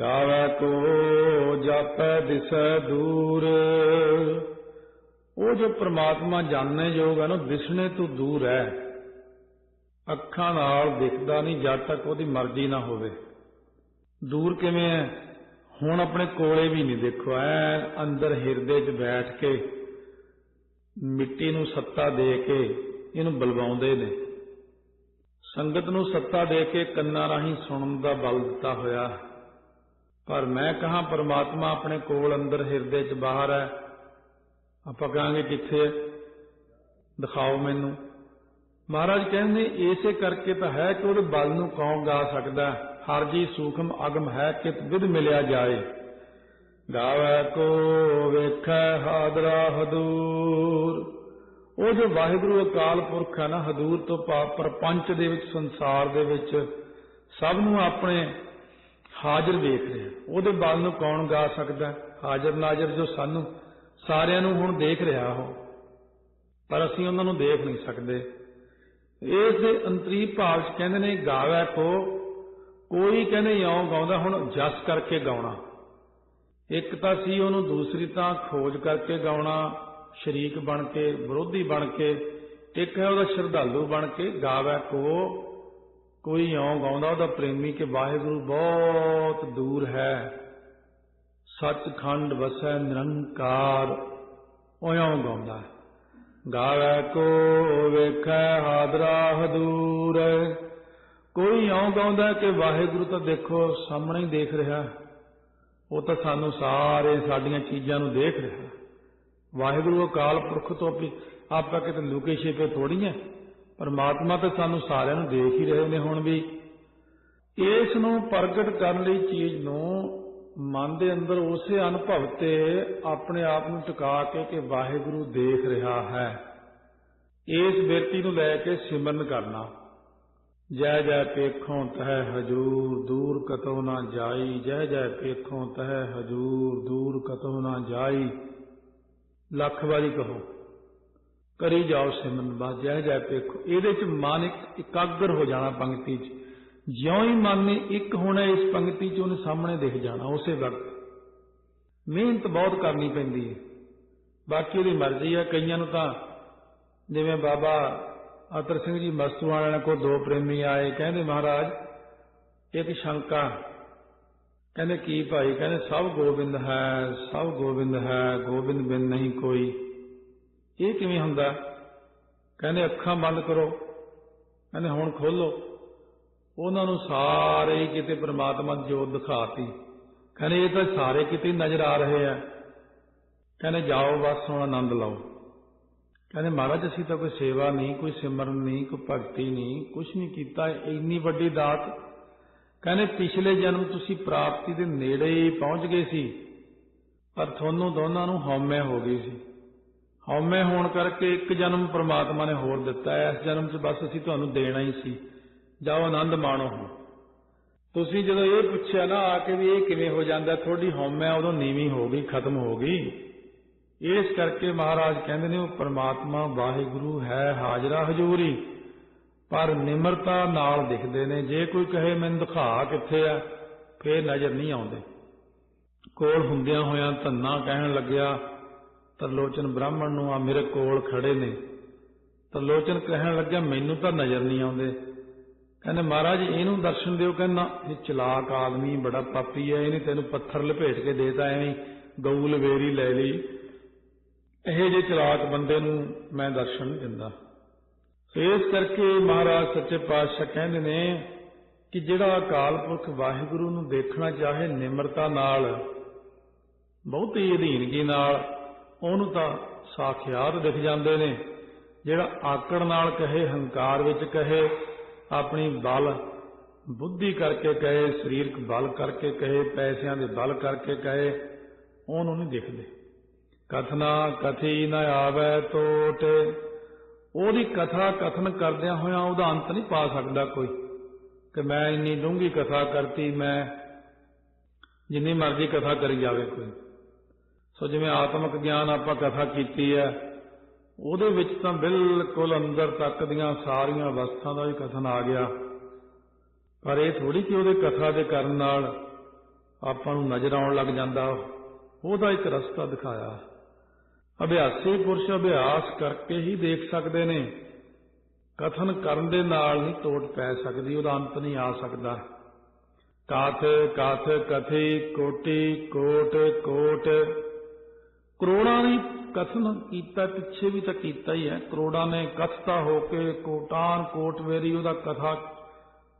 ਗਾਵੇ ਕੋ ਜਾਪੈ ਦਿਸੈ ਦੂਰ। ਉਹ ਜੋ ਪ੍ਰਮਾਤਮਾ ਜਾਣਨੇ ਯੋਗ ਹੈ ਨਾ ਦਿਸਣੇ ਤੋਂ ਦੂਰ ਹੈ। ਅੱਖਾਂ ਨਾਲ ਦਿਖਦਾ ਨਹੀਂ ਜਦ ਤੱਕ ਉਹਦੀ ਮਰਜ਼ੀ ਨਾ ਹੋਵੇ। ਦੂਰ ਕਿਵੇਂ ਹੈ? ਹੁਣ ਆਪਣੇ ਕੋਲੇ ਵੀ ਨਹੀਂ ਦੇਖੋ। ਐ ਅੰਦਰ ਹਿਰਦੇ 'ਚ ਬੈਠ ਕੇ ਮਿੱਟੀ ਨੂੰ ਸੱਤਾ ਦੇ ਕੇ ਇਹਨੂੰ ਬਲਵਾਉਂਦੇ ਨੇ। ਸੰਗਤ ਨੂੰ ਸੱਤਾ ਦੇ ਕੇ ਕੰਨਾਂ ਰਾਹੀਂ ਸੁਣਨ ਦਾ ਬਲ ਦਿੱਤਾ ਹੋਇਆ ਹੈ। ਪਰ ਮੈਂ ਕਹਾਂ, ਪਰਮਾਤਮਾ ਆਪਣੇ ਕੋਲ ਅੰਦਰ ਹਿਰਦੇ 'ਚ ਬਾਹਰ ਹੈ। ਆਪਾਂ ਕਹਾਂਗੇ ਕਿੱਥੇ ਦਿਖਾਓ ਮੈਨੂੰ। ਮਹਾਰਾਜ ਕਹਿੰਦੇ, ਇਸੇ ਕਰਕੇ ਤਾਂ ਹੈ ਕਿ ਉਹਦੇ ਬਲ ਨੂੰ ਕੌਣ ਗਾ ਸਕਦਾ? ਹਰ ਜੀ ਸੂਖਮ ਅਗਮ ਹੈ, ਕਿਤ ਵਿਦ ਮਿਲਿਆ ਜਾਏ। ਗਾਵੇ ਕੋ ਵੇਖੈ ਹਾਦਰਾ ਹਦੂਰ। ਉਹ ਜੋ ਵਾਹਿਗੁਰੂ ਅਕਾਲ ਪੁਰਖ ਹੈ ਨਾ, ਹਦੂਰ ਤੋਂ ਭਾਵ ਪ੍ਰਪੰਚ ਦੇ ਵਿੱਚ, ਸੰਸਾਰ ਦੇ ਵਿੱਚ, ਸਭ ਨੂੰ ਆਪਣੇ ਹਾਜ਼ਰ ਦੇਖ ਰਿਹਾ। ਉਹਦੇ ਬਲ ਨੂੰ ਕੌਣ ਗਾ ਸਕਦਾ? ਹਾਜ਼ਰ ਨਾਜ਼ਰ ਜੋ ਸਾਨੂੰ ਸਾਰਿਆਂ ਨੂੰ ਹੁਣ ਦੇਖ ਰਿਹਾ ਹੋ। ਪਰ ਅਸੀਂ ਉਹਨਾਂ ਨੂੰ ਦੇਖ ਨਹੀਂ ਸਕਦੇ। ਇਸ ਦੇ ਅੰਤਰੀ ਭਾਵ ਚ ਕਹਿੰਦੇ ਨੇ, ਗਾਵੇ ਕੋ, ਕੋਈ ਕਹਿੰਦੇ ਇਉਂ ਗਾਉਂਦਾ, ਹੁਣ ਜਸ ਕਰਕੇ ਗਾਉਣਾ। ਇੱਕ ਤਾਂ ਸੀ ਉਹਨੂੰ, ਦੂਸਰੀ ਤਾਂ ਖੋਜ ਕਰਕੇ ਗਾਉਣਾ, ਸ਼ਰੀਕ ਬਣ ਕੇ, ਵਿਰੋਧੀ ਬਣ ਕੇ, ਇੱਕ ਹੈ ਉਹਦਾ ਸ਼ਰਧਾਲੂ ਬਣ ਕੇ, ਗਾਵੇ ਕੋ ਕੋਈ ਇਉਂ ਗਾਉਂਦਾ ਉਹਦਾ ਪ੍ਰੇਮੀ ਕਿ ਵਾਹਿਗੁਰੂ ਬਹੁਤ ਦੂਰ ਹੈ। ਸੱਚਖੰਡ ਵਸੈ ਨਿਰੰਕਾਰ। ਉਹ ਇਉਂ ਗਾਉਂਦਾ ਹੈ। ਗਾਵੇ ਕੋ ਵੇਖੈ ਹਾਦਰਾ ਹਦੂਰ। ਕੋਈ ਇਉਂ ਗਾਉਂਦਾ ਕਿ ਵਾਹਿਗੁਰੂ ਤਾਂ ਦੇਖੋ ਸਾਹਮਣੇ ਹੀ ਦੇਖ ਰਿਹਾ। ਉਹ ਤਾਂ ਸਾਨੂੰ ਸਾਰੇ ਸਾਡੀਆਂ ਚੀਜ਼ਾਂ ਨੂੰ ਦੇਖ ਰਿਹਾ। ਵਾਹਿਗੁਰੂ ਅਕਾਲ ਪੁਰਖ ਤੋਂ ਵੀ ਆਪਾਂ ਕਿਤੇ ਲੁਕੇ ਛੇਪੇ ਥੋੜੀ ਹੈ। ਪਰਮਾਤਮਾ ਤੇ ਸਾਨੂੰ ਸਾਰਿਆਂ ਨੂੰ ਦੇਖ ਹੀ ਰਹੇ ਨੇ ਹੁਣ ਵੀ। ਇਸ ਨੂੰ ਪ੍ਰਗਟ ਕਰਨ ਲਈ ਚੀਜ਼ ਨੂੰ ਮਨ ਦੇ ਅੰਦਰ ਉਸੇ ਅਨੁਭਵ ਤੇ ਆਪਣੇ ਆਪ ਨੂੰ ਟਿਕਾ ਕੇ ਕਿ ਵਾਹਿਗੁਰੂ ਦੇਖ ਰਿਹਾ ਹੈ। ਇਸ ਬਿਰਤੀ ਨੂੰ ਲੈ ਕੇ ਸਿਮਰਨ ਕਰਨਾ। ਜੈ ਜੈ ਪੇਖੋਂ ਤਹਿ ਹਜੂਰ, ਦੂਰ ਕਤੋ ਨਾ ਜਾਈ। ਜੈ ਜੈ ਪੇਖੋਂ ਤਹਿ ਹਜੂਰ, ਦੂਰ ਕਤੋ ਨਾ ਜਾਈ। ਲੱਖ ਵਾਰੀ ਕਹੋ। ਕਰੀ ਜਾਓ ਸਿਮਰਨ ਬਸ, ਜੈ ਜੈ ਪੇਖੋ ਇਹਦੇ ਚ ਮਨ ਇੱਕ ਇਕਾਗਰ ਹੋ ਜਾਣਾ ਪੰਕਤੀ ਚ। ਜਿਉਂ ਹੀ ਮਨ ਨੇ ਇੱਕ ਹੋਣਾ ਇਸ ਪੰਕਤੀ ਚ, ਉਹਨੇ ਸਾਹਮਣੇ ਦਿਖ ਜਾਣਾ, ਉਸੇ ਵਕਤ। ਮਿਹਨਤ ਬਹੁਤ ਕਰਨੀ ਪੈਂਦੀ ਹੈ। ਬਾਕੀ ਉਹਦੀ ਮਰਜ਼ੀ ਹੈ ਕਈਆਂ ਨੂੰ ਤਾਂ ਜਿਵੇਂ ਬਾਬਾ ਅਤਰ ਸਿੰਘ ਜੀ ਮਸਤੂ ਵਾਲਿਆਂ ਕੋਲ ਦੋ ਪ੍ਰੇਮੀ ਆਏ, ਕਹਿੰਦੇ ਮਹਾਰਾਜ, ਇੱਕ ਸ਼ੰਕਾ। ਕਹਿੰਦੇ, ਕੀ ਭਾਈ? ਕਹਿੰਦੇ, ਸਭ ਗੋਬਿੰਦ ਹੈ, ਸਭ ਗੋਬਿੰਦ ਹੈ, ਗੋਬਿੰਦ ਬਿਨ ਨਹੀਂ ਕੋਈ। ਇਹ ਕਿਵੇਂ ਹੁੰਦਾ? ਕਹਿੰਦੇ ਅੱਖਾਂ ਬੰਦ ਕਰੋ। ਕਹਿੰਦੇ ਹੁਣ ਖੋਲੋ। ਉਹਨਾਂ ਨੂੰ ਸਾਰੇ ਕਿਤੇ ਪ੍ਰਮਾਤਮਾ ਦੀ ਜੋਤ ਦਿਖਾਤੀ। ਕਹਿੰਦੇ ਇਹ ਤਾਂ ਸਾਰੇ ਕਿਤੇ ਨਜ਼ਰ ਆ ਰਹੇ ਆ। ਕਹਿੰਦੇ ਜਾਓ ਬਸ, ਹੁਣ ਆਨੰਦ ਲਓ। ਕਹਿੰਦੇ ਮਹਾਰਾਜ, ਅਸੀਂ ਤਾਂ ਕੋਈ ਸੇਵਾ ਨਹੀਂ, ਕੋਈ ਸਿਮਰਨ ਨਹੀਂ, ਕੋਈ ਭਗਤੀ ਨਹੀਂ ਕੁਝ ਨਹੀਂ ਕੀਤਾ। ਇੰਨੀ ਵੱਡੀ ਦਾਤ। ਕਹਿੰਦੇ ਪਿਛਲੇ ਜਨਮ ਤੁਸੀਂ ਪ੍ਰਾਪਤੀ ਦੇ ਨੇੜੇ ਪਹੁੰਚ ਗਏ ਸੀ। ਪਰ ਤੁਹਾਨੂੰ ਦੋਨਾਂ ਨੂੰ ਹਉਮੈ ਹੋ ਗਈ ਸੀ। ਹਉਮੈ ਹੋਣ ਕਰਕੇ ਇੱਕ ਜਨਮ ਪ੍ਰਮਾਤਮਾ ਨੇ ਹੋਰ ਦਿੱਤਾ ਹੈ। ਇਸ ਜਨਮ 'ਚ ਬਸ ਅਸੀਂ ਤੁਹਾਨੂੰ ਦੇਣਾ ਹੀ ਸੀ। ਜਾਓ ਆਨੰਦ ਮਾਣੋ ਤੁਸੀਂ ਜਦੋਂ ਇਹ ਪੁੱਛਿਆ ਨਾ ਆ ਕੇ ਵੀ ਇਹ ਕਿਵੇਂ ਹੋ ਜਾਂਦਾ, ਤੁਹਾਡੀ ਹਉਮੈ ਉਦੋਂ ਨੀਵੀਂ ਹੋ ਗਈ, ਖਤਮ ਹੋ ਗਈ। ਇਸ ਕਰਕੇ ਮਹਾਰਾਜ ਕਹਿੰਦੇ ਨੇ, ਉਹ ਪ੍ਰਮਾਤਮਾ ਵਾਹਿਗੁਰੂ ਹੈ ਹਾਜ਼ਰਾ ਹਜ਼ੂਰੀ। ਪਰ ਨਿਮਰਤਾ ਨਾਲ ਦਿਖਦੇ ਨੇ। ਜੇ ਕੋਈ ਕਹੇ, ਮੈਨੂੰ ਦਿਖਾ ਕਿੱਥੇ ਆ? ਫੇਰ ਨਜ਼ਰ ਨਹੀਂ ਆਉਂਦੇ। ਕੋਲ ਹੁੰਦਿਆਂ ਹੋਇਆਂ ਧੰਨਾ ਕਹਿਣ ਲੱਗਿਆ ਤਰਲੋਚਨ ਬ੍ਰਾਹਮਣ ਨੂੰ ਆ ਮੇਰੇ ਕੋਲ ਖੜੇ ਨੇ। ਤਰਲੋਚਨ ਕਹਿਣ ਲੱਗਿਆ, ਮੈਨੂੰ ਤਾਂ ਨਜ਼ਰ ਨਹੀਂ ਆਉਂਦੇ। ਕਹਿੰਦੇ, ਮਹਾਰਾਜ, ਇਹਨੂੰ ਦਰਸ਼ਨ ਦਿਓ। ਕਹਿੰਦਾ, ਇਹ ਚਲਾਕ ਆਦਮੀ, ਬੜਾ ਪਾਪੀ ਹੈ ਇਹਨੇ ਤੈਨੂੰ ਪੱਥਰ ਲਪੇਟ ਕੇ ਦੇਤਾ ਐਵੇਂ ਗਊ ਲਵੇਰੀ ਲੈ ਲਈ। ਇਹ ਜੇ ਚਲਾਕ ਬੰਦੇ ਨੂੰ ਮੈਂ ਦਰਸ਼ਨ ਨਹੀਂ ਦਿੰਦਾ। ਇਸ ਕਰਕੇ ਮਹਾਰਾਜ ਸੱਚੇ ਪਾਤਸ਼ਾਹ ਕਹਿੰਦੇ ਨੇ ਕਿ ਜਿਹੜਾ ਅਕਾਲ ਪੁਰਖ ਵਾਹਿਗੁਰੂ ਨੂੰ ਦੇਖਣਾ ਚਾਹੇ ਨਿਮਰਤਾ ਨਾਲ, ਬਹੁਤੀ ਅਧੀਨਗੀ ਨਾਲ ਉਹਨੂੰ ਤਾਂ ਸਾਖਿਆਤ ਦਿਖ ਜਾਂਦੇ ਨੇ। ਜਿਹੜਾ ਆਕੜ ਨਾਲ ਕਹੇ, ਹੰਕਾਰ ਵਿੱਚ ਕਹੇ, ਆਪਣੀ ਬਲ ਬੁੱਧੀ ਕਰਕੇ ਕਹੇ, ਸਰੀਰਕ ਬਲ ਕਰਕੇ ਕਹੇ, ਪੈਸਿਆਂ ਦੇ ਬਲ ਕਰਕੇ ਕਹੇ, ਉਹਨੂੰ ਨਹੀਂ ਦਿਖਦੇ। ਕਥਨਾ ਕਥੀ ਨ ਆਵੇ ਟੋਟ ਉਹਦੀ ਕਥਾ ਕਥਨ ਕਰਦਿਆਂ ਹੋਇਆਂ ਉਹਦਾ ਅੰਤ ਨਹੀਂ ਪਾ ਸਕਦਾ ਕੋਈ। ਕਿ ਮੈਂ ਇੰਨੀ ਡੂੰਗੀ ਕਥਾ ਕਰਤੀ, ਮੈਂ ਜਿੰਨੀ ਮਰਜ਼ੀ ਕਥਾ ਕਰੀ ਜਾਵੇ ਕੋਈ। ਸੋ ਜਿਵੇਂ ਆਤਮਿਕ ਗਿਆਨ ਆਪਾਂ ਕਥਾ ਕੀਤੀ ਹੈ, ਉਹਦੇ ਵਿੱਚ ਤਾਂ ਬਿਲਕੁਲ ਅੰਦਰ ਤੱਕ ਦੀਆਂ ਸਾਰੀਆਂ ਅਵਸਥਾਵਾਂ ਦਾ ਵੀ ਕਥਨ ਆ ਗਿਆ। ਪਰ ਇਹ ਥੋੜੀ ਕਿ ਉਹਦੇ ਕਥਾ ਦੇ ਕਰਨ ਨਾਲ ਆਪਾਂ ਨੂੰ ਨਜ਼ਰ ਆਉਣ ਲੱਗ ਜਾਂਦਾ। ਉਹਦਾ ਇੱਕ ਰਸਤਾ ਦਿਖਾਇਆ। ਅਭਿਆਸੀ ਪੁਰਸ਼ ਅਭਿਆਸ ਕਰਕੇ ਹੀ ਦੇਖ ਸਕਦੇ ਨੇ। ਕਥਨ ਕਰਨ ਦੇ ਨਾਲ ਨਹੀਂ ਤੋੜ ਪੈ ਸਕਦੀ, ਉਹਦਾ ਅੰਤ ਨਹੀਂ ਆ ਸਕਦਾ। ਕਾਥ ਕਾਥ, ਕਥੀ, ਕੋਟੀ, ਕੋਟ ਕੋਟ। ਕਰੋੜਾਂ ਨੇ ਕਥਨ ਕੀਤਾ, ਪਿੱਛੇ ਵੀ ਤਾਂ ਕੀਤਾ ਹੀ ਹੈ। ਕਰੋੜਾਂ ਨੇ ਕਥਤਾ ਹੋ ਕੇ ਕੋਟਾਨ ਕੋਟ ਵੇਰੀ ਉਹਦਾ ਕਥਾ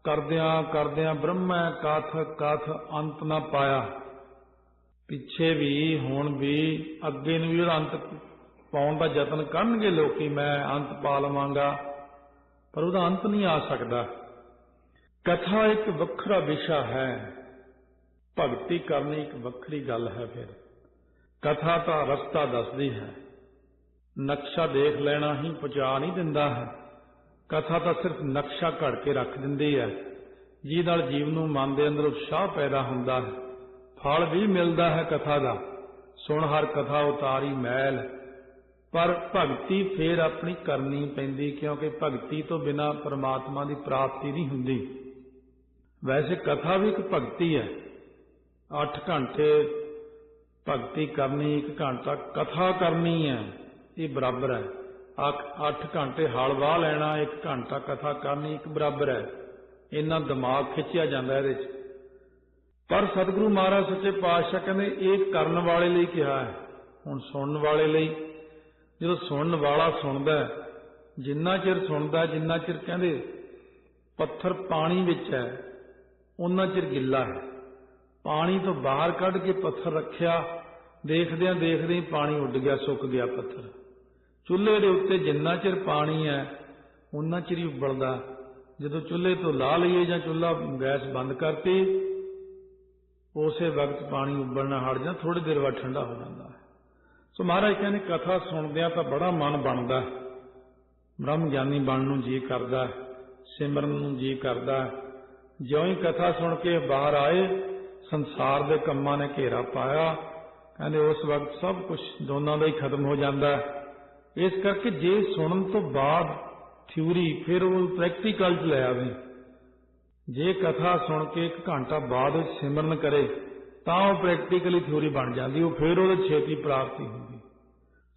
ਕਰਦਿਆਂ ਕਰਦਿਆਂ ਬ੍ਰਹਮੈ ਕਥ ਕਥ ਅੰਤ ਨਾ ਪਾਇਆ। ਪਿੱਛੇ ਵੀ, ਹੁਣ ਵੀ, ਅੱਗੇ ਨੂੰ ਵੀ ਉਹਦਾ ਅੰਤ ਪਾਉਣ ਦਾ ਯਤਨ ਕਰਨਗੇ ਲੋਕੀ, ਮੈਂ ਅੰਤ ਪਾ ਲਵਾਂਗਾ, ਪਰ ਉਹਦਾ ਅੰਤ ਨਹੀਂ ਆ ਸਕਦਾ। ਕਥਾ ਇੱਕ ਵੱਖਰਾ ਵਿਸ਼ਾ ਹੈ। ਭਗਤੀ ਕਰਨੀ ਇੱਕ ਵੱਖਰੀ ਗੱਲ ਹੈ ਫਿਰ। ਕਥਾ ਤਾਂ ਰਸਤਾ ਦੱਸਦੀ ਹੈ। ਨਕਸ਼ਾ ਦੇਖ ਲੈਣਾ ਹੀ ਪਹੁੰਚਾ ਨਹੀਂ ਦਿੰਦਾ ਹੈ। ਕਥਾ ਤਾਂ ਸਿਰਫ ਨਕਸ਼ਾ ਘੜ ਕੇ ਰੱਖ ਦਿੰਦੀ ਹੈ। ਜਿਹਦੇ ਨਾਲ ਜੀਵ ਨੂੰ ਮਨ ਦੇ ਅੰਦਰ ਉਤਸ਼ਾਹ ਪੈਦਾ ਹੁੰਦਾ ਹੈ। ਫਲ ਵੀ ਮਿਲਦਾ ਹੈ ਕਥਾ ਦਾ। ਸੁਣ ਹਰ ਕਥਾ ਉਤਾਰੀ ਮੈਲ। ਪਰ ਭਗਤੀ ਫੇਰ ਆਪਣੀ ਕਰਨੀ ਪੈਂਦੀ ਕਿਉਂਕਿ ਭਗਤੀ ਤੋਂ ਬਿਨਾ ਪਰਮਾਤਮਾ ਦੀ ਪ੍ਰਾਪਤੀ ਨਹੀਂ ਹੁੰਦੀ। ਵੈਸੇ ਕਥਾ ਵੀ ਇੱਕ ਭਗਤੀ ਹੈ। 8 ਘੰਟੇ ਭਗਤੀ ਕਰਨੀ, ਇੱਕ ਘੰਟਾ ਕਥਾ ਕਰਨੀ ਹੈ, ਇਹ ਬਰਾਬਰ ਹੈ। 8 ਘੰਟੇ ਹਲ ਵਾਹ ਲੈਣਾ, ਇੱਕ ਘੰਟਾ ਕਥਾ ਕਰਨੀ, ਇੱਕ ਬਰਾਬਰ ਹੈ। ਇੰਨਾ ਦਿਮਾਗ ਖਿੱਚਿਆ ਜਾਂਦਾ ਇਹਦੇ 'ਚ। ਪਰ ਸਤਿਗੁਰੂ ਮਹਾਰਾਜ ਸੱਚੇ ਪਾਤਸ਼ਾਹ ਕਹਿੰਦੇ, ਇਹ ਕਰਨ ਵਾਲੇ ਲਈ ਕਿਹਾ ਹੈ। ਹੁਣ ਸੁਣਨ ਵਾਲੇ ਲਈ, ਜਦੋਂ ਸੁਣਨ ਵਾਲਾ ਸੁਣਦਾ ਜਿੰਨਾ ਚਿਰ ਸੁਣਦਾ, ਜਿੰਨਾ ਚਿਰ ਕਹਿੰਦੇ, ਪੱਥਰ ਪਾਣੀ ਵਿੱਚ ਹੈ ਉਹਨਾਂ ਚਿਰ ਗਿੱਲਾ ਹੈ। ਪਾਣੀ ਤੋਂ ਬਾਹਰ ਕੱਢ ਕੇ ਪੱਥਰ ਰੱਖਿਆ, ਦੇਖਦਿਆਂ ਦੇਖਦੇ ਹੀ ਪਾਣੀ ਉੱਡ ਗਿਆ, ਸੁੱਕ ਗਿਆ ਪੱਥਰ। ਚੁੱਲ੍ਹੇ ਦੇ ਉੱਤੇ ਜਿੰਨਾ ਚਿਰ ਪਾਣੀ ਹੈ ਉਹਨਾਂ ਚਿਰ ਹੀ ਉਬਲਦਾ। ਜਦੋਂ ਚੁੱਲ੍ਹੇ ਤੋਂ ਲਾ ਲਈਏ ਜਾਂ ਚੁੱਲ੍ਹਾ ਗੈਸ ਬੰਦ ਕਰਤੀ, ਉਸੇ ਵਕਤ ਪਾਣੀ ਉਬਲਣਾ ਹਟ ਜਾਂਦਾ ਥੋੜੀ ਦੇਰ ਬਾਅਦ ਠੰਡਾ ਹੋ ਜਾਂਦਾ ਹੈ। ਸੋ ਮਹਾਰਾਜ ਕਹਿੰਦੇ, ਕਥਾ ਸੁਣਦਿਆਂ ਤਾਂ ਬੜਾ ਮਨ ਬਣਦਾ ਬ੍ਰਹਮ ਗਿਆਨੀ ਬਣਨ ਨੂੰ ਜੀ ਕਰਦਾ ਸਿਮਰਨ ਨੂੰ ਜੀ ਕਰਦਾ ਜਿਉਂ ਹੀ ਕਥਾ ਸੁਣ ਕੇ ਬਾਹਰ ਆਏ ਸੰਸਾਰ ਦੇ ਕੰਮਾਂ ਨੇ ਘੇਰਾ ਪਾਇਆ। ਕਹਿੰਦੇ ਉਸ ਵਕਤ ਸਭ ਕੁਝ ਦੋਨਾਂ ਦਾ ਹੀ ਖਤਮ ਹੋ ਜਾਂਦਾ ਇਸ ਕਰਕੇ ਜੇ ਸੁਣਨ ਤੋਂ ਬਾਅਦ ਥਿਊਰੀ ਫਿਰ ਉਹ ਪ੍ਰੈਕਟੀਕਲ 'ਚ ਲੈ ਆਵੇ। ਜੇ ਕਥਾ ਸੁਣ ਕੇ ਇੱਕ ਘੰਟਾ ਬਾਅਦ ਸਿਮਰਨ ਕਰੇ, ਤਾਂ ਉਹ ਪ੍ਰੈਕਟੀਕਲੀ ਥਿਊਰੀ ਬਣ ਜਾਂਦੀ, ਉਹ ਫਿਰ ਉਹਦੇ ਛੇਤੀ ਪ੍ਰਾਪਤੀ ਹੁੰਦੀ।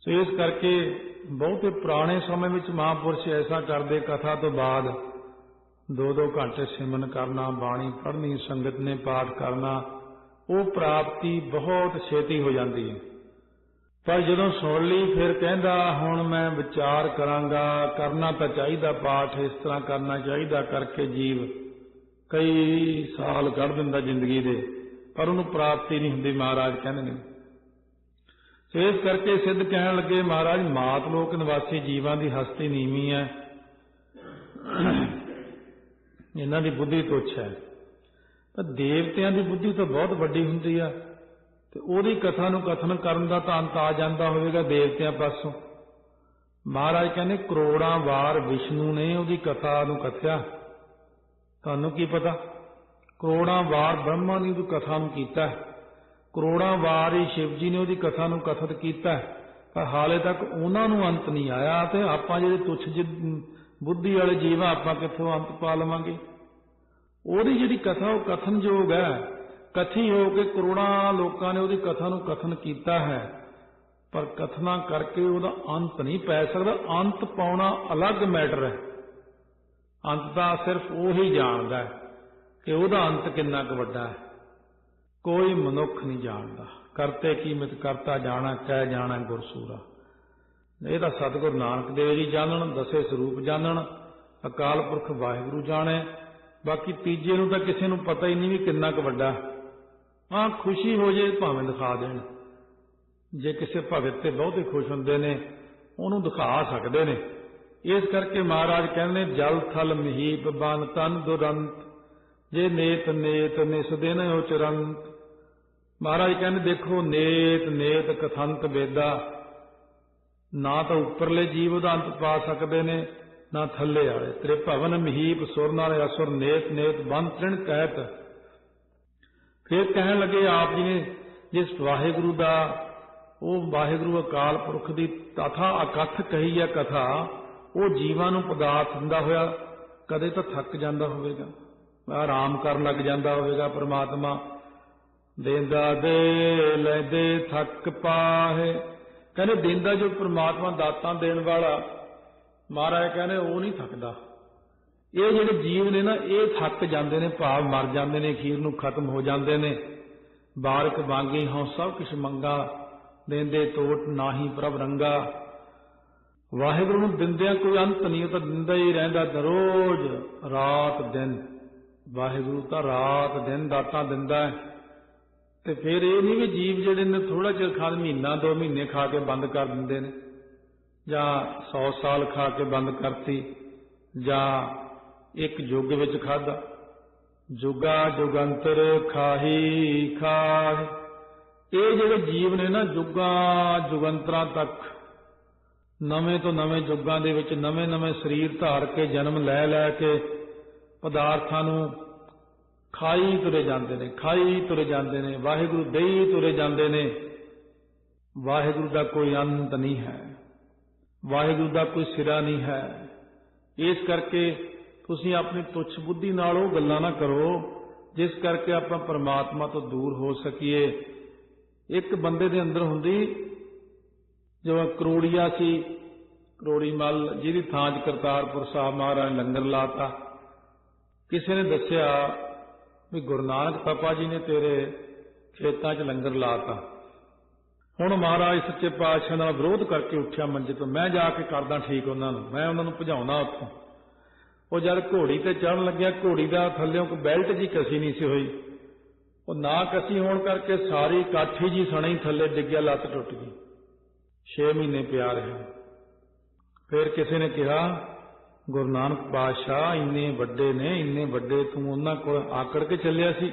ਸੋ ਇਸ ਕਰਕੇ ਬਹੁਤੇ ਪੁਰਾਣੇ ਸਮੇਂ ਵਿੱਚ ਮਹਾਂਪੁਰਸ਼ ਐਸਾ ਕਰਦੇ ਕਥਾ ਤੋਂ ਬਾਅਦ ਦੋ ਦੋ ਘੰਟੇ ਸਿਮਨ ਕਰਨਾ, ਬਾਣੀ ਪੜ੍ਹਨੀ, ਸੰਗਤ ਨੇ ਪਾਠ ਕਰਨਾ, ਉਹ ਪ੍ਰਾਪਤੀ ਬਹੁਤ ਛੇਤੀ ਹੋ ਜਾਂਦੀ ਹੈ। ਪਰ ਜਦੋਂ ਸੁਣ ਲਈ, ਫਿਰ ਕਹਿੰਦਾ, ਹੁਣ ਮੈਂ ਵਿਚਾਰ ਕਰਾਂਗਾ, ਕਰਨਾ ਤਾਂ ਚਾਹੀਦਾ ਪਾਠ, ਇਸ ਤਰ੍ਹਾਂ ਕਰਨਾ ਚਾਹੀਦਾ ਕਰਕੇ ਜੀਵ ਕਈ ਸਾਲ ਕੱਢ ਦਿੰਦਾ ਜ਼ਿੰਦਗੀ ਦੇ, ਪਰ ਉਹਨੂੰ ਪ੍ਰਾਪਤੀ ਨਹੀਂ ਹੁੰਦੀ ਮਹਾਰਾਜ ਕਹਿੰਦੇ ਨੇ। ਸੋ ਇਸ ਕਰਕੇ ਸਿੱਧ ਕਹਿਣ ਲੱਗੇ, ਮਹਾਰਾਜ, ਮਾਤ ਲੋਕ ਨਿਵਾਸੀ ਜੀਵਾਂ ਦੀ ਹਸਤੀ ਨੀਵੀਂ ਹੈ। ਇਹਨਾਂ ਦੀ ਬੁੱਧੀ ਤੁੱਛ ਹੈ ਤਾਂ ਦੇਵਤਿਆਂ ਦੀ ਬੁੱਧੀ ਤਾਂ ਬਹੁਤ ਵੱਡੀ ਹੁੰਦੀ ਆ। ਤੇ ਉਹਦੀ ਕਥਾ ਨੂੰ ਕਥਨ ਕਰਨ ਦਾ ਤਾਂ ਅੰਤ ਆ ਜਾਂਦਾ ਹੋਵੇਗਾ ਦੇਵਤਿਆਂ ਪਾਸੋਂ। ਮਹਾਰਾਜ ਕਹਿੰਦੇ, ਕਰੋੜਾਂ ਵਾਰ ਵਿਸ਼ਨੂੰ ਨੇ ਉਹਦੀ ਕਥਾ ਨੂੰ ਕਥਿਆ। ਤੁਹਾਨੂੰ ਕੀ ਪਤਾ? ਕਰੋੜਾਂ ਵਾਰ ਬ੍ਰਹਮਾ ਨੇ ਉਹਦੀ ਕਥਾ ਨੂੰ ਕੀਤਾ। ਕਰੋੜਾਂ ਵਾਰ ਹੀ ਸ਼ਿਵ ਜੀ ਨੇ ਉਹਦੀ ਕਥਾ ਨੂੰ ਕਥਿਤ ਕੀਤਾ। ਪਰ ਹਾਲੇ ਤੱਕ ਉਹਨਾਂ ਨੂੰ ਅੰਤ ਨਹੀਂ ਆਇਆ ਤੇ ਆਪਾਂ ਜਿਹੜੇ ਤੁੱਛ ਜਿ- ਬੁੱਧੀ ਵਾਲੇ ਜੀਵ ਆ ਆਪਾਂ ਕਿੱਥੋਂ ਅੰਤ ਪਾ ਲਵਾਂਗੇ? ਉਹਦੀ ਜਿਹੜੀ ਕਥਾ, ਉਹ ਕਥਨਯੋਗ ਹੈ। ਕਥੀ ਹੋ ਕੇ ਕਰੋੜਾਂ ਲੋਕਾਂ ਨੇ ਉਹਦੀ ਕਥਾ ਨੂੰ ਕਥਨ ਕੀਤਾ ਹੈ। ਪਰ ਕਥਨਾ ਕਰਕੇ ਉਹਦਾ ਅੰਤ ਨਹੀਂ ਪੈ ਸਕਦਾ। ਅੰਤ ਪਾਉਣਾ ਅਲੱਗ ਮੈਟਰ ਹੈ। ਅੰਤ ਦਾ ਸਿਰਫ ਉਹੀ ਜਾਣਦਾ ਹੈ ਕਿ ਉਹਦਾ ਅੰਤ ਕਿੰਨਾ ਕੁ ਵੱਡਾ ਹੈ। ਕੋਈ ਮਨੁੱਖ ਨਹੀਂ ਜਾਣਦਾ। ਕਰਤੇ ਕੀਮਤ ਕਰਤਾ ਜਾਣਾ, ਕਹਿ ਜਾਣਾ ਗੁਰਸੂਰਾ। ਇਹ ਤਾਂ ਸਤਿਗੁਰ ਨਾਨਕ ਦੇਵ ਜੀ ਜਾਣਨ, ਦਸੇ ਸਰੂਪ ਜਾਣਨ, ਅਕਾਲ ਪੁਰਖ ਵਾਹਿਗੁਰੂ ਜਾਣੇ। ਬਾਕੀ ਤੀਜੇ ਨੂੰ ਤਾਂ ਕਿਸੇ ਨੂੰ ਪਤਾ ਹੀ ਨਹੀਂ ਵੀ ਕਿੰਨਾ ਕੁ ਵੱਡਾ। ਹਾਂ, ਖੁਸ਼ੀ ਹੋ ਜੇ ਭਾਵੇਂ ਦਿਖਾ ਦੇਣ। ਜੇ ਕਿਸੇ ਭਗਤ ਤੇ ਬਹੁਤੇ ਖੁਸ਼ ਹੁੰਦੇ ਨੇ, ਉਹਨੂੰ ਦਿਖਾ ਸਕਦੇ ਨੇ। ਇਸ ਕਰਕੇ ਮਹਾਰਾਜ ਕਹਿੰਦੇ, ਜਲ ਥਲ ਮਹੀਪ ਬਨ ਤਨ ਦੁਰੰਤ, ਜੇ ਨੇਤ ਨੇਤ ਨਿਸ ਦਿਨ ਉਚਰੰਤ। ਮਹਾਰਾਜ ਕਹਿੰਦੇ, ਦੇਖੋ, ਨੇਤ ਨੇਤ ਕਥੰਤ ਵੇਦਾ। ਨਾ ਤਾਂ ਉੱਪਰਲੇ ਜੀਵ ਉਹਦਾ ਅੰਤ ਪਾ ਸਕਦੇ ਨੇ ਨਾ ਥੱਲੇ ਆਲੇ ਤੇਰੇ ਭਵਨ ਮਹੀਪ ਸੁਰ ਨਾਲ ਅਸੁਰ ਨੇਤ ਨੇਤ ਬੰਦ ਤ੍ਰਿਣ ਕਹਿਤ। ਫਿਰ ਕਹਿਣ ਲੱਗੇ ਆਪ ਜੀ ਨੇ, ਜਿਸ ਵਾਹਿਗੁਰੂ ਦਾ, ਉਹ ਵਾਹਿਗੁਰੂ ਅਕਾਲ ਪੁਰਖ ਦੀ ਤਥਾ ਅਕਥ ਕਹੀ ਹੈ ਕਥਾ, ਉਹ ਜੀਵਾਂ ਨੂੰ ਪਦਾਰਥ ਦਿੰਦਾ ਹੋਇਆ, ਕਦੇ ਤਾਂ ਥੱਕ ਜਾਂਦਾ ਹੋਵੇਗਾ। ਆਰਾਮ ਕਰਨ ਲੱਗ ਜਾਂਦਾ ਹੋਵੇਗਾ ਪ੍ਰਮਾਤਮਾ। ਦੇਂਦਾ ਦੇ ਲੈਂਦੇ ਥੱਕ ਪਾਹੇ। ਕਹਿੰਦੇ ਦੇਂਦਾ ਜੋ ਪ੍ਰਮਾਤਮਾ ਦਾਤਾਂ ਦੇਣ ਵਾਲਾ ਮਹਾਰਾਜ ਕਹਿੰਦੇ ਉਹ ਨਹੀਂ ਥੱਕਦਾ। ਇਹ ਜਿਹੜੇ ਜੀਵ ਨੇ ਨਾ, ਇਹ ਥੱਕ ਜਾਂਦੇ ਨੇ, ਭਾਵ ਮਰ ਜਾਂਦੇ ਨੇ ਖੀਰ ਨੂੰ ਖਤਮ ਹੋ ਜਾਂਦੇ ਨੇ। ਬਾਰਕ ਵਾਂਗੀ ਹਉ ਸਭ ਕਿਛ ਮੰਗਾ, ਦੇਂਦੇ ਟੋਟ ਨਾਹੀ ਪ੍ਰਭ ਰੰਗਾ। ਵਾਹਿਗੁਰੂ ਨੂੰ ਦਿੰਦਿਆਂ ਕੋਈ ਅੰਤ ਨਹੀਂ, ਉਹ ਤਾਂ ਦਿੰਦਾ ਹੀ ਰਹਿੰਦਾ ਦਰੋਜ਼, ਰਾਤ ਦਿਨ। ਵਾਹਿਗੁਰੂ ਤਾਂ ਰਾਤ ਦਿਨ ਦਾਤਾਂ ਦਿੰਦਾ ਹੈ। ਤੇ ਫਿਰ ਇਹ ਨਹੀਂ ਵੀ ਜੀਵ ਜਿਹੜੇ ਨੇ ਥੋੜਾ ਚਿਰ ਖਾ ਮਹੀਨਾ, ਦੋ ਮਹੀਨੇ ਖਾ ਕੇ ਬੰਦ ਕਰ ਦਿੰਦੇ ਨੇ। ਜਾਂ 100 ਸਾਲ ਖਾ ਕੇ ਬੰਦ ਕਰਤੀ, ਜਾਂ ਇੱਕ ਯੁੱਗ ਵਿੱਚ ਖਾਦਾ ਜੁਗਾ ਜੁਗੰਤਰ ਖਾਹੀ ਖਾਹ। ਇਹ ਜਿਹੜੇ ਜੀਵ ਨੇ ਨਾ, ਜੁਗਾਂ ਜੁਗੰਤਰਾਂ ਤੱਕ, ਨਵੇਂ ਤੋਂ ਨਵੇਂ ਯੁੱਗਾਂ ਦੇ ਵਿੱਚ ਨਵੇਂ ਨਵੇਂ ਸਰੀਰ ਧਾਰ ਕੇ ਜਨਮ ਲੈ ਲੈ ਕੇ ਪਦਾਰਥਾਂ ਨੂੰ ਖਾਈ ਤੁਰੇ ਜਾਂਦੇ ਨੇ, ਖਾਈ ਤੁਰੇ ਜਾਂਦੇ ਨੇ, ਵਾਹਿਗੁਰੂ ਦੇਈ ਤੁਰੇ ਜਾਂਦੇ ਨੇ। ਵਾਹਿਗੁਰੂ ਦਾ ਕੋਈ ਅੰਤ ਨਹੀਂ ਹੈ। ਵਾਹਿਗੁਰੂ ਦਾ ਕੋਈ ਸਿਰਾ ਨਹੀਂ ਹੈ। ਇਸ ਕਰਕੇ ਤੁਸੀਂ ਆਪਣੀ ਤੁੱਛ ਬੁੱਧੀ ਨਾਲ ਉਹ ਗੱਲਾਂ ਨਾ ਕਰੋ, ਜਿਸ ਕਰਕੇ ਆਪਾਂ ਪਰਮਾਤਮਾ ਤੋਂ ਦੂਰ ਹੋ ਸਕੀਏ। ਇੱਕ ਬੰਦੇ ਦੇ ਅੰਦਰ ਹੁੰਦੀ ਜੋ ਕਰੋੜੀਆ ਸੀ, ਕਰੋੜੀ ਮੱਲ, ਜਿਹਦੀ ਥਾਂ 'ਚ ਕਰਤਾਰਪੁਰ ਸਾਹਿਬ ਮਹਾਰਾਜ ਨੇ ਲੰਗਰ ਲਾਤਾ। ਕਿਸੇ ਨੇ ਦੱਸਿਆ ਵੀ ਗੁਰੂ ਨਾਨਕ ਪਾਪਾ ਜੀ ਨੇ ਤੇਰੇ ਖੇਤਾਂ 'ਚ ਲੰਗਰ ਲਾਤਾ। ਹੁਣ ਮਹਾਰਾਜ ਸੱਚੇ ਪਾਤਸ਼ਾਹ ਨਾਲ ਵਿਰੋਧ ਕਰਕੇ ਉੱਠਿਆ ਮੰਜੇ ਤੋਂ। ਮੈਂ ਜਾ ਕੇ ਕਰਦਾ ਠੀਕ ਉਹਨਾਂ ਨੂੰ। ਮੈਂ ਉਹਨਾਂ ਨੂੰ ਭਜਾਉਣਾ ਉੱਥੋਂ। ਉਹ ਜਦ ਘੋੜੀ ਤੇ ਚੜਨ ਲੱਗਿਆ, ਘੋੜੀ ਦਾ ਥੱਲੇੋਂ ਕੋਈ ਬੈਲਟ ਜੀ ਕਸੀ ਨਹੀਂ ਸੀ ਹੋਈ। ਉਹ ਨਾ ਕਸੀ ਹੋਣ ਕਰਕੇ ਸਾਰੀ ਕਾਠੀ ਜੀ ਸਣੇ ਥੱਲੇ ਡਿੱਗਿਆ ਲੱਤ ਟੁੱਟ ਗਈ। 6 ਮਹੀਨੇ ਪਿਆ ਰਿਹਾ ਫਿਰ ਕਿਸੇ ਨੇ ਕਿਹਾ, ਗੁਰੂ ਨਾਨਕ ਪਾਤਸ਼ਾਹ, ਇੰਨੇ ਵੱਡੇ ਨੇ, ਇੰਨੇ ਵੱਡੇ ਤੂੰ ਉਹਨਾਂ ਕੋਲ ਆਕੜ ਕੇ ਚੱਲਿਆ ਸੀ।